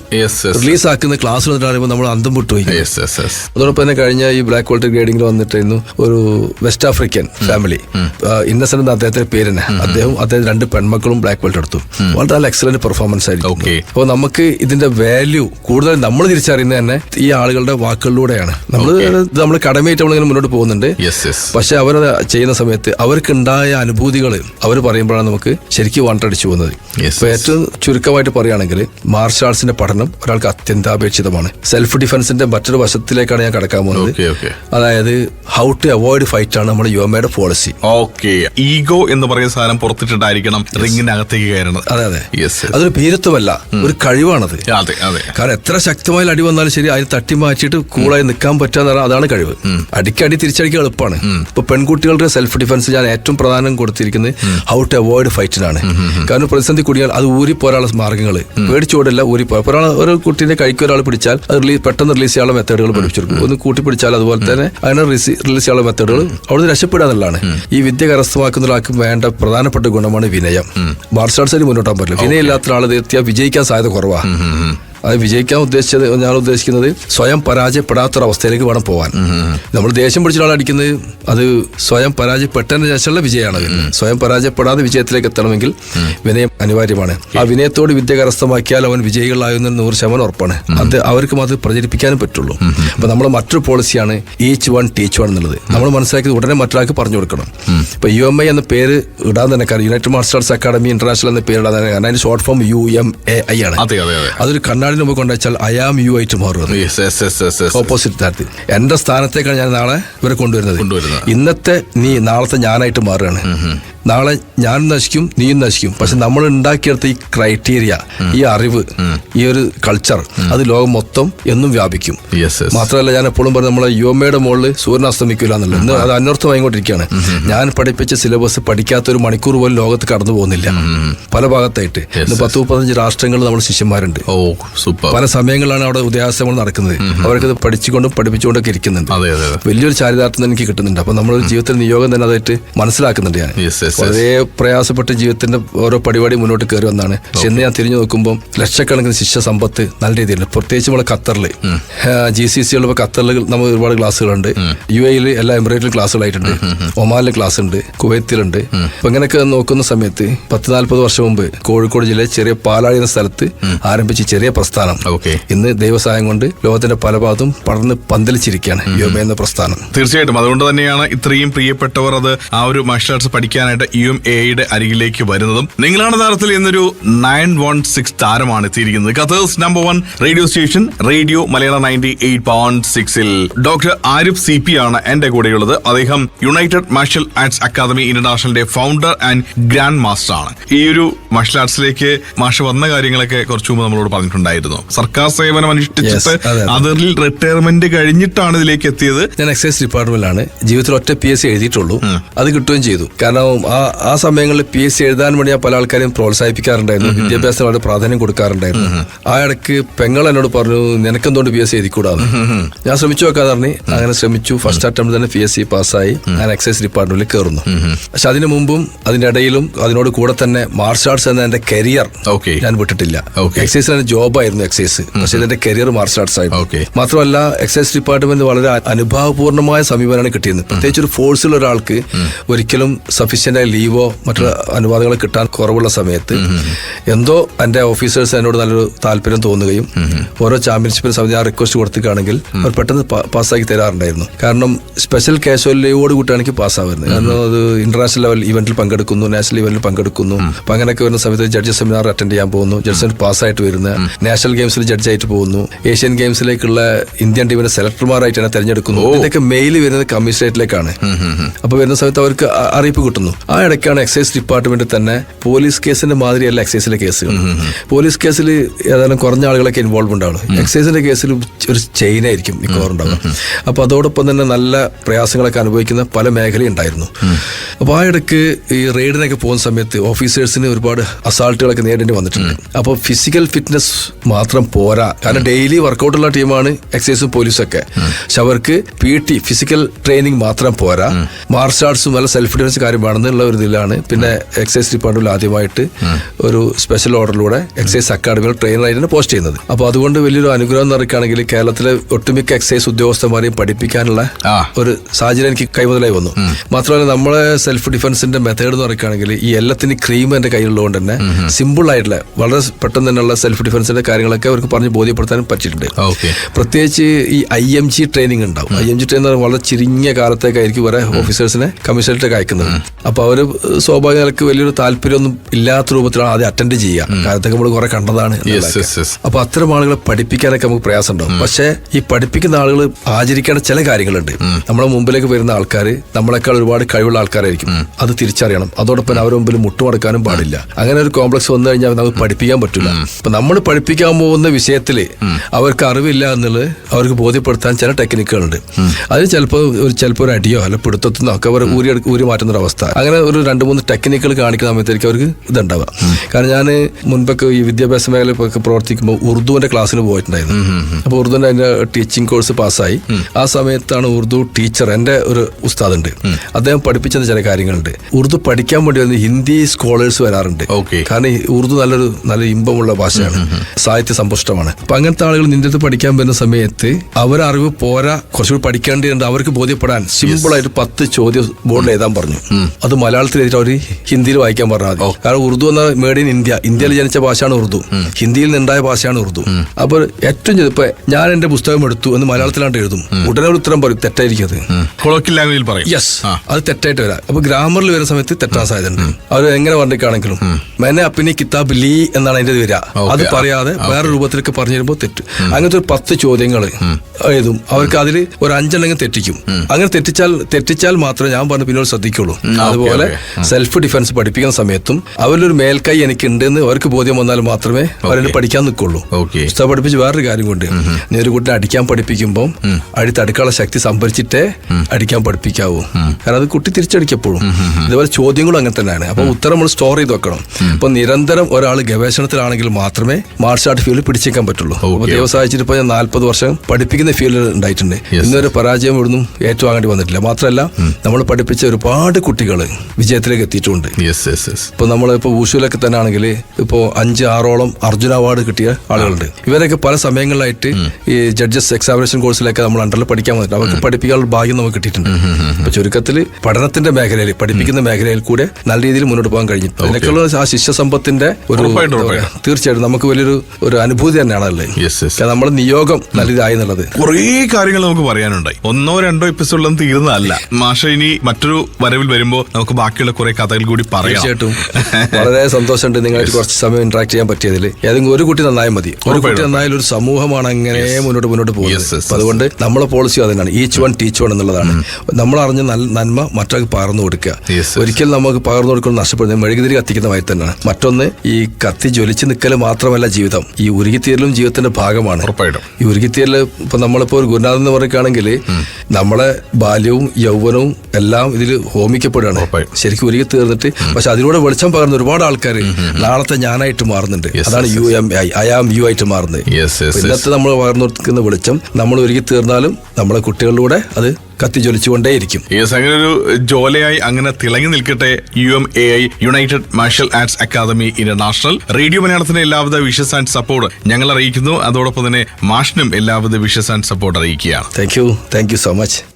റിലീസ് ആക്കുന്ന ക്ലാസ് പറയുമ്പോൾ നമ്മൾ അന്തം വിട്ടുപോയി യെസ് അതോടൊപ്പം തന്നെ കഴിഞ്ഞ ഈ ബ്ലാക്ക് വോൾട്ട് ഗ്രേഡിംഗിൽ വന്നിട്ടായിരുന്നു ഒരു വെസ്റ്റ് ആഫ്രിക്കൻ ഫാമിലി. ഇന്നസെന്റ് എന്ന അദ്ദേഹത്തിന്റെ പേര് തന്നെ. അദ്ദേഹം അദ്ദേഹം രണ്ട് പെൺമക്കളും ബ്ലാക്ക് ബെൽറ്റ് എടുത്തു. വളരെ നല്ല എക്സലന്റ് പെർഫോമൻസ് ആയിരിക്കും. അപ്പോൾ നമുക്ക് ഇതിന്റെ വാല്യൂ കൂടുതൽ നമ്മൾ തിരിച്ചറിയുന്നത് തന്നെ ഈ ആളുകളുടെ വാക്കുകളിലൂടെയാണ്. നമ്മൾ നമ്മൾ കടമയായിട്ട് നമ്മളിങ്ങനെ മുന്നോട്ട് പോകുന്നുണ്ട്. പക്ഷെ അവർ ചെയ്യുന്ന സമയത്ത് അവർക്കുണ്ടായ അനുഭൂതികൾ അവർ പറയുമ്പോഴാണ് നമുക്ക് ശരിക്കും വണ്ടടിച്ചു പോകുന്നത്. ഇപ്പൊ ഏറ്റവും ചുരുക്കമായിട്ട് പറയുകയാണെങ്കിൽ മാർഷൽ ആർട്സിന്റെ പഠനം ഒരാൾക്ക് അത്യന്താപേക്ഷിതമാണ്. സെൽഫ് ഡിഫൻസിന്റെ മറ്റൊരു വശത്തിലേക്കാണ് ഞാൻ കടക്കാൻ പോകുന്നത്. അതായത് ഹൗ ടു അവോയ്ഡ് ഫൈറ്റ് ആണ് നമ്മുടെ യുവമയുടെ പോളിസി ഓക്കെ ഈഗോ എന്ന് പറയുന്ന സാധനം പുറത്തിട്ടിട്ടായിരിക്കണം റിങ്ങിനകത്തേക്ക് കയറുന്നത്. അതെ അതെ. അതൊരു ഭീരത്വമല്ല ഒരു കഴിവാണത്. അതെ അതെ. കാരണം എത്ര ശക്തമായ അടി വന്നാലും ശരി അതിന് തട്ടി മാറ്റിയിട്ട് കൂളായി നിൽക്കാൻ പറ്റുക അതാണ് കഴിവ്. അടിക്കടി തിരിച്ചടിക്കുക എളുപ്പമാണ്. ഇപ്പൊ പെൺകുട്ടികളുടെ സെൽഫ് ഡിഫൻസ് ഞാൻ ഏറ്റവും പ്രധാനം കൊടുത്തിരിക്കുന്നത് ഹൗ ടു അവോയ്ഡ് ഫൈറ്റിനാണ് കാരണം പ്രതിസന്ധി കുടിയാൽ അത് ഊരി പോരാനുള്ള മാർഗങ്ങൾ പേടിച്ചോടില്ല പോരാ ഒരാൾ ഒരു കുട്ടീനെ കഴിക്കുക ഒരാൾ പിടിച്ചാൽ അത് റിലീസ് പെട്ടെന്ന് റിലീസ് ചെയ്യാനുള്ള മെത്തേഡുകൾ പഠിപ്പിച്ചെടുക്കും ഒന്ന് കൂട്ടി പിടിച്ചാൽ അതുപോലെ തന്നെ അങ്ങനെ റിലീസ് ചെയ്യാനുള്ള മെത്തേഡുകൾ അവിടെ രക്ഷപ്പെടുക എന്നുള്ളതാണ്. ഈ വിദ്യ കരസ്ഥമാക്കുന്ന ഒരാൾക്ക് വേണ്ട പ്രധാനപ്പെട്ട ഗുണമാണ് വിനയം. മാർഷൽ ആർട്സിൽ മുന്നോട്ടാൻ പറ്റില്ല. വിനയില്ലാത്ത ആൾ തീർത്തിയാൽ വിജയിക്കാൻ സാധ്യത കുറവാണ് അത് വിജയിക്കാൻ ഉദ്ദേശിച്ചത് ഞാൻ ഉദ്ദേശിക്കുന്നത് സ്വയം പരാജയപ്പെടാത്തൊരവസ്ഥയിലേക്ക് വേണം പോകാൻ നമ്മൾ ദേഷ്യം പിടിച്ച ഒരാൾ അടിക്കുന്നത് അത് സ്വയം പരാജയപ്പെട്ടതിന് ശേഷമുള്ള വിജയമാണ്. സ്വയം പരാജയപ്പെടാതെ വിജയത്തിലേക്ക് എത്തണമെങ്കിൽ വിനയം അനിവാര്യമാണ്. ആ വിനയത്തോട് വിദ്യ കരസ്ഥമാക്കിയാൽ അവൻ വിജയികളാകുന്ന നൂറ് ശതമാനം ഉറപ്പാണ്. അത് അവർക്കും അത് പ്രചരിപ്പിക്കാനും പറ്റുള്ളൂ. അപ്പൊ നമ്മൾ മറ്റൊരു പോളിസിയാണ് ഈച്ച് വൺ ടീച്ച് വൺ എന്നുള്ളത്. നമ്മൾ മനസ്സിലാക്കി ഉടനെ മറ്റൊരാൾക്ക് പറഞ്ഞു കൊടുക്കണം. ഇപ്പൊ യു എം ഐ എന്ന പേര് ഇടാൻ തന്നെ കാരണം united martial arts academy international എന്ന പേര് ഇടാൻ തന്നെ കാരണം അതിന്റെ short form U M A I ആണ്. അതൊരു അതെ കണ്ണാടിന് മുമ്പ് കൊണ്ടുവച്ചാൽ ഐ ആം യു ആയിട്ട് യെസ് ഓപ്പോസിറ്റ് താരത്തിൽ. എന്റെ സ്ഥാനത്തേക്കാണ് ഞാൻ നാളെ ഇവരെ കൊണ്ടുവരുന്നത്. കൊണ്ടുവരുന്നത്. ഇന്നത്തെ നീ നാളത്തെ ഞാനായിട്ട് മാറുകയാണ്. നാളെ ഞാൻ നശിക്കും നീയും നശിക്കും. പക്ഷെ നമ്മൾ ഉണ്ടാക്കിയെടുത്ത ഈ ക്രൈറ്റീരിയ ഈ അറിവ് ഈ ഒരു കൾച്ചർ അത് ലോകം മൊത്തം എന്നും വ്യാപിക്കും. മാത്രമല്ല ഞാൻ എപ്പോഴും പറഞ്ഞു നമ്മളെ യു എം എയുടെ മുകളിൽ സൂര്യൻ അസ്തമിക്കില്ല എന്നുള്ളത് ഇന്ന് അത് അന്വർത്ഥമായിക്കൊണ്ടിരിക്കുകയാണ് ഞാൻ പഠിപ്പിച്ച സിലബസ് പഠിക്കാത്ത ഒരു മണിക്കൂർ പോലും ലോകത്ത് കടന്നു പോകുന്നില്ല. പല ഭാഗത്തായിട്ട്. ഇന്ന് പത്ത് മുപ്പത്തഞ്ച് രാഷ്ട്രങ്ങളിൽ നമ്മൾ ശിഷ്യന്മാരുണ്ട്. Oh super. പല സമയങ്ങളിലാണ് അവിടെ ഉദയാസങ്ങൾ നടക്കുന്നത്. അവർക്ക് ഇത് പഠിച്ചുകൊണ്ടും പഠിപ്പിച്ചുകൊണ്ടൊക്കെ ഇരിക്കുന്നുണ്ട്. വലിയൊരു ചാരിതാർത്ഥം എനിക്ക് കിട്ടുന്നുണ്ട്. അപ്പൊ നമ്മുടെ ജീവിതത്തിൽ നിയോഗം തന്നെ അതായിട്ട് മനസ്സിലാക്കുന്നുണ്ട് ഞാൻ. വളരെ പ്രയാസപ്പെട്ട് ജീവിതത്തിന്റെ ഓരോ പരിപാടി മുന്നോട്ട് കയറി വന്നാണ്. പക്ഷെ ഇന്ന് ഞാൻ തിരിഞ്ഞു നോക്കുമ്പോൾ ലക്ഷക്കണക്കിന് ശിക്ഷ സമ്പത്ത് നല്ല രീതിയിൽ പ്രത്യേകിച്ച് നമ്മളെ ഖത്തറിൽ ജി സി സി ഉള്ള ഖത്തറിൽ നമ്മൾ ഒരുപാട് ക്ലാസ്സുകളുണ്ട്. യു എയിൽ എല്ലാ എമിറേറ്റിലും ക്ലാസ്സുകളായിട്ടുണ്ട്. ഒമാനിൽ ക്ലാസ് ഉണ്ട് കുവൈത്തിലുണ്ട്. അപ്പൊ ഇങ്ങനെയൊക്കെ നോക്കുന്ന സമയത്ത് പത്ത് നാൽപ്പത് വർഷം മുമ്പ് കോഴിക്കോട് ജില്ലയിലെ ചെറിയ പാലാഴി എന്ന സ്ഥലത്ത് ആരംഭിച്ച ചെറിയ പ്രസ്ഥാനം. ഓക്കെ ഇന്ന് ദൈവസഹായം കൊണ്ട് ലോകത്തിന്റെ പല ഭാഗത്തും പടർന്ന് പന്തലിച്ചിരിക്കുകയാണ് യു എന്ന പ്രസ്ഥാനം. തീർച്ചയായിട്ടും. അതുകൊണ്ട് തന്നെയാണ് ഇത്രയും പ്രിയപ്പെട്ടവർ അത് ആ ഒരു മാർഷൽ ആർട്സ് പഠിക്കാനായിട്ട് യു എം എയുടെ അരികിലേക്ക് വരുന്നതും നിങ്ങളാണ് താരത്തിൽ ഇന്നൊരു നയൻ വൺ സിക്സ് താരമാണ് എത്തിയിരിക്കുന്നത്. Qatar's number one radio station radio Malayalam ninety eight point സിക്സിൽ ഡോക്ടർ ആരിഫ് സി പി ആണ് എന്റെ കൂടെയുള്ളത്. അദ്ദേഹം യുണൈറ്റഡ് മാർഷൽ ആർട്സ് അക്കാദമി ഇന്റർനാഷണലിന്റെ ഫൗണ്ടർ ആൻഡ് ഗ്രാൻഡ് മാസ്റ്റർ ആണ്. ഈ ഒരു മാർഷൽ ആർട്സിലേക്ക് മാഷ വന്ന കാര്യങ്ങളൊക്കെ കുറച്ചു മുമ്പ് നമ്മളോട് പറഞ്ഞിട്ടുണ്ടായിരുന്നു. സർക്കാർ സേവനം അനുഷ്ഠിച്ചിട്ട്. അതിൽ റിട്ടയർമെന്റ് കഴിഞ്ഞിട്ടാണ് ഇതിലേക്ക് എത്തിയത്. ഞാൻ എക്സൈസ് ഡിപ്പാർട്ട്മെന്റിലാണ് ജീവിതത്തിൽ ഒറ്റ പി എസ് സി എഴുതിയിട്ടുള്ളൂ. അത് കിട്ടുകയും ചെയ്തു. കാരണം ആ ആ സമയങ്ങളിൽ പി എസ് സി എഴുതാൻ വേണ്ടി ഞാൻ പല ആൾക്കാരെയും പ്രോത്സാഹിപ്പിക്കാറുണ്ടായിരുന്നു. വിദ്യാഭ്യാസത്തിന് വളരെ പ്രാധാന്യം കൊടുക്കാറുണ്ടായിരുന്നു. ആ ഇടയ്ക്ക് പെങ്ങൾ എന്നോട് പറഞ്ഞു നിനക്കെന്തുകൊണ്ട് പി എസ് സി എഴുതിക്കൂടാന്ന്? ഞാൻ ശ്രമിച്ചു നോക്കാൻ പറഞ്ഞു അങ്ങനെ ശ്രമിച്ചു. ഫസ്റ്റ് അറ്റംപ്റ്റ് തന്നെ പി എസ് സി പാസ്സായി. ഞാൻ എക്സൈസ് ഡിപ്പാർട്ട്മെന്റിൽ കയറുന്നു. പക്ഷെ അതിനു മുമ്പും അതിന്റെ ഇടയിലും അതിനോട് കൂടെ തന്നെ മാർഷൽ ആർട്സ് എന്ന എന്റെ കരിയർ ഞാൻ വിട്ടിട്ടില്ല. എക്സൈസ് എന്റെ ജോബായിരുന്നു എക്സൈസ്. പക്ഷെ ഇതിന്റെ കരിയർ മാർഷൽ ആർട്സ് ആയിരുന്നു. മാത്രമല്ല എക്സൈസ് ഡിപ്പാർട്ട്മെന്റ് വളരെ അനുഭാവപൂർണമായ സമീപനമാണ് കിട്ടിയത് പ്രത്യേകിച്ച് ഒരു ഫോഴ്സിൽ ഒരാൾക്ക് ഒരിക്കലും സഫീഷ്യന്റ് അർജന്റായ ലീവോ മറ്റുള്ള അനുവാദങ്ങളോ കിട്ടാൻ കുറവുള്ള സമയത്ത് എന്തോ എന്റെ ഓഫീസേഴ്സ് എന്നോട് നല്ലൊരു താല്പര്യം തോന്നുകയും ഓരോ ചാമ്പ്യൻഷിപ്പിന് സമയത്ത് ഞാൻ റിക്വസ്റ്റ് കൊടുത്തിക്കാണെങ്കിൽ അവർ പെട്ടെന്ന് പാസ്സാക്കി തരാറുണ്ടായിരുന്നു. കാരണം സ്പെഷ്യൽ കാഷ്വൽ ലീവോട് കൂട്ടാണ് എനിക്ക് പാസ്സാവുന്നത്. കാരണം അത് ഇന്റർനാഷണൽ ലെവൽ ഇവന്റിൽ പങ്കെടുക്കുന്നു നാഷണൽ ലെവലിൽ പങ്കെടുക്കുന്നു. അപ്പൊ അങ്ങനെയൊക്കെ വരുന്ന സമയത്ത് ജഡ്ജ് സെമിനാർ അറ്റൻഡ് ചെയ്യാൻ പോകുന്നു. ജഡ്ജ് പാസ്സായിട്ട് വരുന്ന നാഷണൽ ഗെയിംസിൽ ജഡ്ജായിട്ട് പോകുന്നു. ഏഷ്യൻ ഗെയിംസിലേക്കുള്ള ഇന്ത്യൻ ടീമിന്റെ സെലക്ടർമാരായിട്ടാണ് തെരഞ്ഞെടുക്കുന്നത്. ഇതൊക്കെ മെയിൽ വരുന്നത് കമ്മീഷണറേറ്റിലേക്കാണ് അപ്പോൾ വരുന്ന സമയത്ത് അവർക്ക് അറിയിപ്പ് കിട്ടുന്നു. ആ ഇടയ്ക്കാണ് എക്സൈസ് ഡിപ്പാർട്ട്മെന്റ് തന്നെ പോലീസ് കേസിന്റെ മാതിരിയല്ല എക്സൈസിലെ കേസുകൾ പോലീസ് കേസിൽ ഏതായാലും കുറഞ്ഞ ആളുകളൊക്കെ ഇൻവോൾവ് ഉണ്ടാവുള്ളൂ എക്സൈസിന്റെ കേസിൽ ഒരു ചെയിൻ ആയിരിക്കും മിക്കവാറും ഉണ്ടാവുക. അപ്പൊ അതോടൊപ്പം തന്നെ നല്ല പ്രയാസങ്ങളൊക്കെ അനുഭവിക്കുന്ന പല മേഖലയും ഉണ്ടായിരുന്നു. അപ്പൊ ആ ഇടയ്ക്ക് ഈ റെയ്ഡിനൊക്കെ പോകുന്ന സമയത്ത് ഓഫീസേഴ്സിന് ഒരുപാട് അസാൾട്ടുകളൊക്കെ നേരിടേണ്ടി വന്നിട്ടുണ്ട്. അപ്പോൾ ഫിസിക്കൽ ഫിറ്റ്നസ് മാത്രം പോരാ. കാരണം ഡെയിലി വർക്കൗട്ടുള്ള ടീമാണ് എക്സൈസും പോലീസും ഒക്കെ. പക്ഷെ അവർക്ക് പി ടി ഫിസിക്കൽ ട്രെയിനിങ് മാത്രം പോരാ. മാർഷൽ ആർട്സും നല്ല സെൽഫ് ഡിഫൻസ് കാര്യമാണെന്നുള്ള ഒരു ഇതിലാണ്. പിന്നെ എക്സൈസ് ഡിപ്പാർട്ട്മെന്റിൽ ആദ്യമായിട്ട് ഒരു സ്പെഷ്യൽ ഓർഡറിലൂടെ എക്സൈസ് അക്കാഡമിയിൽ ട്രെയിനറായിട്ട് പോസ്റ്റ് ചെയ്യുന്നത്. അപ്പോൾ അതുകൊണ്ട് വലിയൊരു അനുഗ്രഹം നിറക്കുകയാണെങ്കിൽ കേരളത്തിലെ ഒട്ടുമിക്ക എക്സൈസ് ഉദ്യോഗസ്ഥന്മാരെയും പഠിപ്പിക്കാനുള്ള ഒരു സാഹചര്യം എനിക്ക് കൈമുതലായി വന്നു. മാത്രമല്ല നമ്മളെ സെൽഫ് ഡിഫൻസിന്റെ മെത്തേഡ് എന്ന് പറയുകയാണെങ്കിൽ ഈ എല്ലാത്തിനും ക്രീം എന്റെ കയ്യിലുള്ളതുകൊണ്ട് തന്നെ സിമ്പിൾ ആയിട്ടുള്ള വളരെ പെട്ടെന്ന് തന്നെയുള്ള സെൽഫ് ഡിഫൻസിന്റെ കാര്യങ്ങളൊക്കെ അവർക്ക് പറഞ്ഞ് ബോധ്യപ്പെടുത്താനും പറ്റിയിട്ടുണ്ട്. പ്രത്യേകിച്ച് ഈ ഐ എം ജി ട്രെയിനിങ് ഉണ്ടാവും. ഐ എം ജി ട്രെയിനിങ് വളരെ ചുരുങ്ങിയ കാലത്തേക്കായിരിക്കും വരെ ഓഫീസേഴ്സിനെ കമ്മീഷണറേറ്റ് അയക്കുന്നത്. അപ്പൊ അവർ സ്വാഭാവിക നിലയ്ക്ക് വലിയൊരു താല്പര്യമൊന്നും ഇല്ലാത്ത രൂപത്തിലാണ് ആദ്യം അറ്റൻഡ് ചെയ്യുക. കാലത്തൊക്കെ നമ്മൾ കുറെ കണ്ടതാണ്. അപ്പൊ അത്തരം ആളുകളെ പഠിപ്പിക്കാനൊക്കെ നമുക്ക് പ്രയാസം ഉണ്ടാവും പക്ഷേ ഈ പഠിപ്പിക്കുന്ന ആളുകൾ ആചരിക്കേണ്ട ചില കാര്യങ്ങളുണ്ട്. നമ്മുടെ മുമ്പിലേക്ക് വരുന്ന ആൾക്കാർ നമ്മളെക്കാൾ ഒരുപാട് കഴിവുള്ള ആൾക്കാരായിരിക്കും. അത് തിരിച്ചറിയണം. അതോടൊപ്പം അവരുടെ മുമ്പിൽ മുട്ടുമടക്കാനും പാടില്ല. അങ്ങനെ ഒരു കോംപ്ലക്സ് വന്നു കഴിഞ്ഞാൽ നമുക്ക് പഠിപ്പിക്കാൻ പറ്റില്ല. അപ്പൊ നമ്മൾ പഠിപ്പിക്കാൻ പോകുന്ന വിഷയത്തിൽ അവർക്ക് അറിവില്ല എന്നുള്ളത് അവർക്ക് ബോധ്യപ്പെടുത്താൻ ചില ടെക്നിക്കുകളുണ്ട്. അതിന് ചിലപ്പോൾ ഒരു ചിലപ്പോൾ ഒരു അടിയോ അല്ല പിടുത്തത്തിനോ ഒക്കെ അവർ ഊരി ഊരി മാറ്റുന്ന ഒരു അവസ്ഥ അങ്ങനെ ഒരു രണ്ട് മൂന്ന് ടെക്നിക്കുകൾ കാണിക്കുന്ന സമയത്തേക്ക് അവർക്ക് ഇതുണ്ടാവുക. കാരണം ഞാൻ മുൻപൊക്കെ ഈ വിദ്യാഭ്യാസ മേഖലയിലൊക്കെ പ്രവർത്തിക്കുമ്പോൾ ഉറുദുവിന്റെ ക്ലാസ്സിന് പോയിട്ടുണ്ടായിരുന്നു. അപ്പോൾ ഉറുദുവിന്റെ അതിന്റെ ടീച്ചിങ് കോഴ്സ് പാസ്സായി. ആ സമയത്താണ് ഉറുദു ടീച്ചർ എന്റെ ഒരു ഉസ്താദ് ഉണ്ട് അദ്ദേഹം പഠിപ്പിച്ചത് ചില കാര്യങ്ങളുണ്ട്. ഉറുദു പഠിക്കാൻ വേണ്ടി വന്ന് ഹിന്ദി സ്കോളേഴ്സ് വരാറുണ്ട്. കാരണം ഉറുദു നല്ലൊരു നല്ല ഇമ്പമുള്ള ഭാഷയാണ്. സാഹിത്യ സമ്പുഷ്ടമാണ്. അപ്പൊ അങ്ങനത്തെ ആളുകൾ നിന്റെ അടുത്ത് പഠിക്കാൻ വരുന്ന സമയത്ത് അവരറിവ് അറിവ് പോരാ കുറച്ചുകൂടി പഠിക്കേണ്ടി അവർക്ക് ബോധ്യപ്പെടാൻ. സിമ്പിൾ ആയിട്ട് പത്ത് ചോദ്യം ബോർഡിൽ എഴുതാൻ പറഞ്ഞു. അത് മലയാളത്തിൽ എഴുതിയിട്ട് അവർ ഹിന്ദിയിൽ വായിക്കാൻ പറഞ്ഞാൽ മതി. കാരണം ഉറുദു എന്ന മേഡ് ഇൻ ഇന്ത്യ. ഇന്ത്യയിൽ ജനിച്ച ഭാഷയാണ് ഉറുദു. ഹിന്ദിയിൽ നിന്നുണ്ടായ ഭാഷയാണ് ഉറുദു. അപ്പോൾ ഏറ്റവും ചെയ്ത് ഇപ്പൊ ഞാൻ എന്റെ പുസ്തകം എടുത്തു എന്ന് മലയാളത്തിലാണ്ട് എഴുതും. ഉടനെ ഒരു ഉത്തരം പറയും തെറ്റായിരിക്കും അത്. ലാംഗ്വേജിൽ പറയും. യെസ് അത് തെറ്റായിട്ട് വരാം. അപ്പൊ ഗ്രാമറിൽ വരുന്ന സമയത്ത് തെറ്റാൻ സാധ്യതയുണ്ട്. അവർ എങ്ങനെ പറഞ്ഞിട്ടാണെങ്കിലും മെനെ അപ്പിനി കിതാബ് ലീ എന്നാണ് അതിന്റെ വരിക. അത് പറയാതെ വേറെ രൂപത്തിലൊക്കെ പറഞ്ഞു തരുമ്പോൾ തെറ്റ്. അങ്ങനത്തെ ഒരു പത്ത് ചോദ്യങ്ങൾ എഴുതും. അവർക്ക് അതിൽ ഒരു അഞ്ചെണ്ണെങ്കിൽ തെറ്റിക്കും. അങ്ങനെ തെറ്റിച്ചാൽ തെറ്റിച്ചാൽ മാത്രമേ ഞാൻ പറഞ്ഞു പിന്നോട് ശ്രദ്ധിക്കുള്ളൂ. അതുപോലെ സെൽഫ് ഡിഫൻസ് പഠിപ്പിക്കുന്ന സമയത്തും അവരിലൊരു മേൽക്കൈ എനിക്കുണ്ടെന്ന് അവർക്ക് ബോധ്യം വന്നാൽ മാത്രമേ അവരെ പഠിക്കാൻ നിൽക്കുള്ളൂ. പുസ്തകം പഠിപ്പിച്ച് വേറൊരു കാര്യം കൊണ്ട്. ഞാൻ ഒരു കുട്ടിനെ അടിക്കാൻ പഠിപ്പിക്കുമ്പോൾ അടി തടുക്കാനുള്ള ശക്തി സംഭരിച്ചിട്ടേ അടിക്കാൻ പഠിപ്പിക്കാവൂ. കാരണം അത് കുട്ടി തിരിച്ചടിക്കപ്പോഴും. ഇതുപോലെ ചോദ്യങ്ങളും അങ്ങനെ തന്നെയാണ്. അപ്പൊ ഉത്തരം നമ്മൾ സ്റ്റോർ ചെയ്ത് വെക്കണം. അപ്പൊ നിരന്തരം ഒരാൾ ഗവേഷണത്തിലാണെങ്കിൽ മാത്രമേ മാർഷൽ ആർട്ട് ഫീൽഡിൽ പിടിച്ചേക്കാൻ പറ്റുള്ളൂ. അപ്പൊ Okay. ദൈവം സഹായിച്ചിട്ട് ഇപ്പൊ ഞാൻ നാല്പത് വർഷം പഠിപ്പിക്കുന്ന ഫീൽഡിൽ ഉണ്ടായിട്ടുണ്ട്. ഇന്നൊരു പരാജയം ഇവിടുന്നും ഏറ്റുവാങ്ങേണ്ടി വന്നിട്ടില്ല. മാത്രമല്ല നമ്മൾ പഠിപ്പിച്ച ഒരുപാട് കുട്ടികൾ വിജയത്തിലേക്ക് എത്തിയിട്ടുണ്ട് യെസ് യെസ് യെസ് ഇപ്പൊ നമ്മളിപ്പോ വൂഷുവിലൊക്കെ തന്നെ ആണെങ്കിൽ ഇപ്പോ അഞ്ച് ആറോളം അർജുന അവാർഡ് കിട്ടിയ ആളുകളുണ്ട്. ഇവരൊക്കെ പല സമയങ്ങളിലായിട്ട് ഈ ജഡ്ജസ് എക്സാമിനേഷൻ കോഴ്സിലൊക്കെ നമ്മൾ അണ്ടറിൽ പഠിക്കാൻ വന്നിട്ട് അവർക്ക് പഠിപ്പിക്കാനുള്ള ഭാഗ്യം നമുക്ക് കിട്ടിയിട്ടുണ്ട്. അപ്പൊ ചുരുക്കത്തിൽ പഠനത്തിന്റെ മേഖലയിൽ പഠിപ്പിക്കുന്ന മേഖലയിൽ കൂടെ നല്ല രീതിയിൽ മുന്നോട്ട് പോകാൻ കഴിഞ്ഞു. അതിനൊക്കെയുള്ള ആ ശിഷ്യസമ്പത്തിന്റെ ഒരു തീർച്ചയായിട്ടും നമുക്ക് വലിയൊരു ഒരു അനുഭൂതി തന്നെയാണ് അല്ലേ നമ്മുടെ നിയോഗം നല്ല ഇതായി എന്നുള്ളത് കുറേ കാര്യങ്ങൾ നമുക്ക് പറയാനുണ്ടായി. ഒന്നോ രണ്ടോ എപ്പിസോഡിലൊന്നും തീരുന്നതല്ല. മാഷ ഇനി മറ്റൊരു വരവിൽ വരുമ്പോൾ നമുക്ക് ബാക്കിയുള്ള കുറെ കഥകൾ കൂടി പറയാം. തീർച്ചയായിട്ടും. വളരെ സന്തോഷമുണ്ട് നിങ്ങളായിട്ട് കുറച്ച് സമയം ഇന്ററാക്ട് ചെയ്യാൻ പറ്റിയതിൽ. ഏതെങ്കിലും ഒരു കുട്ടി നന്നായാൽ മതി. ഒരു കുട്ടി നന്നായാൽ നന്നായാലും ഒരു സമൂഹമാണ് അങ്ങനെ മുന്നോട്ട് മുന്നോട്ട് പോകുന്നത്. അതുകൊണ്ട് നമ്മളെ പോളിസി അതന്നെയാണ് ഈച്ച് വൺ ടീച്ച് വൺ എന്നുള്ളതാണ്. നമ്മൾ അറിഞ്ഞ നല്ല നന്മ മറ്റൊക്കെ പകർന്നു കൊടുക്കുക. ഒരിക്കലും നമുക്ക് പകർന്നു കൊടുക്കുന്നത് നഷ്ടപ്പെടുന്നത് മെഴുകുതിരി കത്തിക്കുന്ന മാതിരി തന്നെയാണ്. മറ്റൊന്ന് ഈ കത്തി ജ്വലിച്ച് നിൽക്കൽ മാത്രമല്ല ജീവിതം. ഈ ഉരുകിത്തീരലും ജീവിതത്തിന്റെ ഭാഗമാണ്. ഈ ഉരുകിത്തീരൽ ഇപ്പൊ നമ്മളിപ്പോ ഒരു ഗുരുനാഥൻ എന്ന് പറയുകയാണെങ്കിൽ നമ്മളെ ബാല്യവും യൗവനവും എല്ലാം ഇതിൽ ഹോമിക്കപ്പെടുകയാണ്. ശരിക്കും ഒരുക്കി തീർന്നിട്ട് പക്ഷെ അതിലൂടെ വെളിച്ചം പകർന്ന ഒരുപാട് ആൾക്കാർ നാളത്തെ ഞാനായിട്ട് മാറുന്നുണ്ട്. അതാണ് U M I I am U ആയിട്ട് മാറുന്നത്. ഇന്നത്തെ നമ്മൾ പകർന്നു വെളിച്ചം നമ്മൾ ഒരുക്കി തീർന്നാലും നമ്മളെ കുട്ടികളിലൂടെ അത് കത്തി ജ്വലിച്ചുകൊണ്ടേയിരിക്കും യെസ് അങ്ങനെ ഒരു ജോലയായി അങ്ങനെ തിളങ്ങി നിൽക്കട്ടെ U M A I united martial arts academy international radio മലയാളത്തിന്റെ എല്ലാവിധ വിഷസ് ആൻഡ് സപ്പോർട്ട് ഞങ്ങൾ അറിയിക്കുന്നു. അതോടൊപ്പം തന്നെ മാഷിനും എല്ലാവിധ വിഷസ് ആൻഡ് സപ്പോർട്ട് അറിയിക്കുകയാണ്. Thank you thank you so much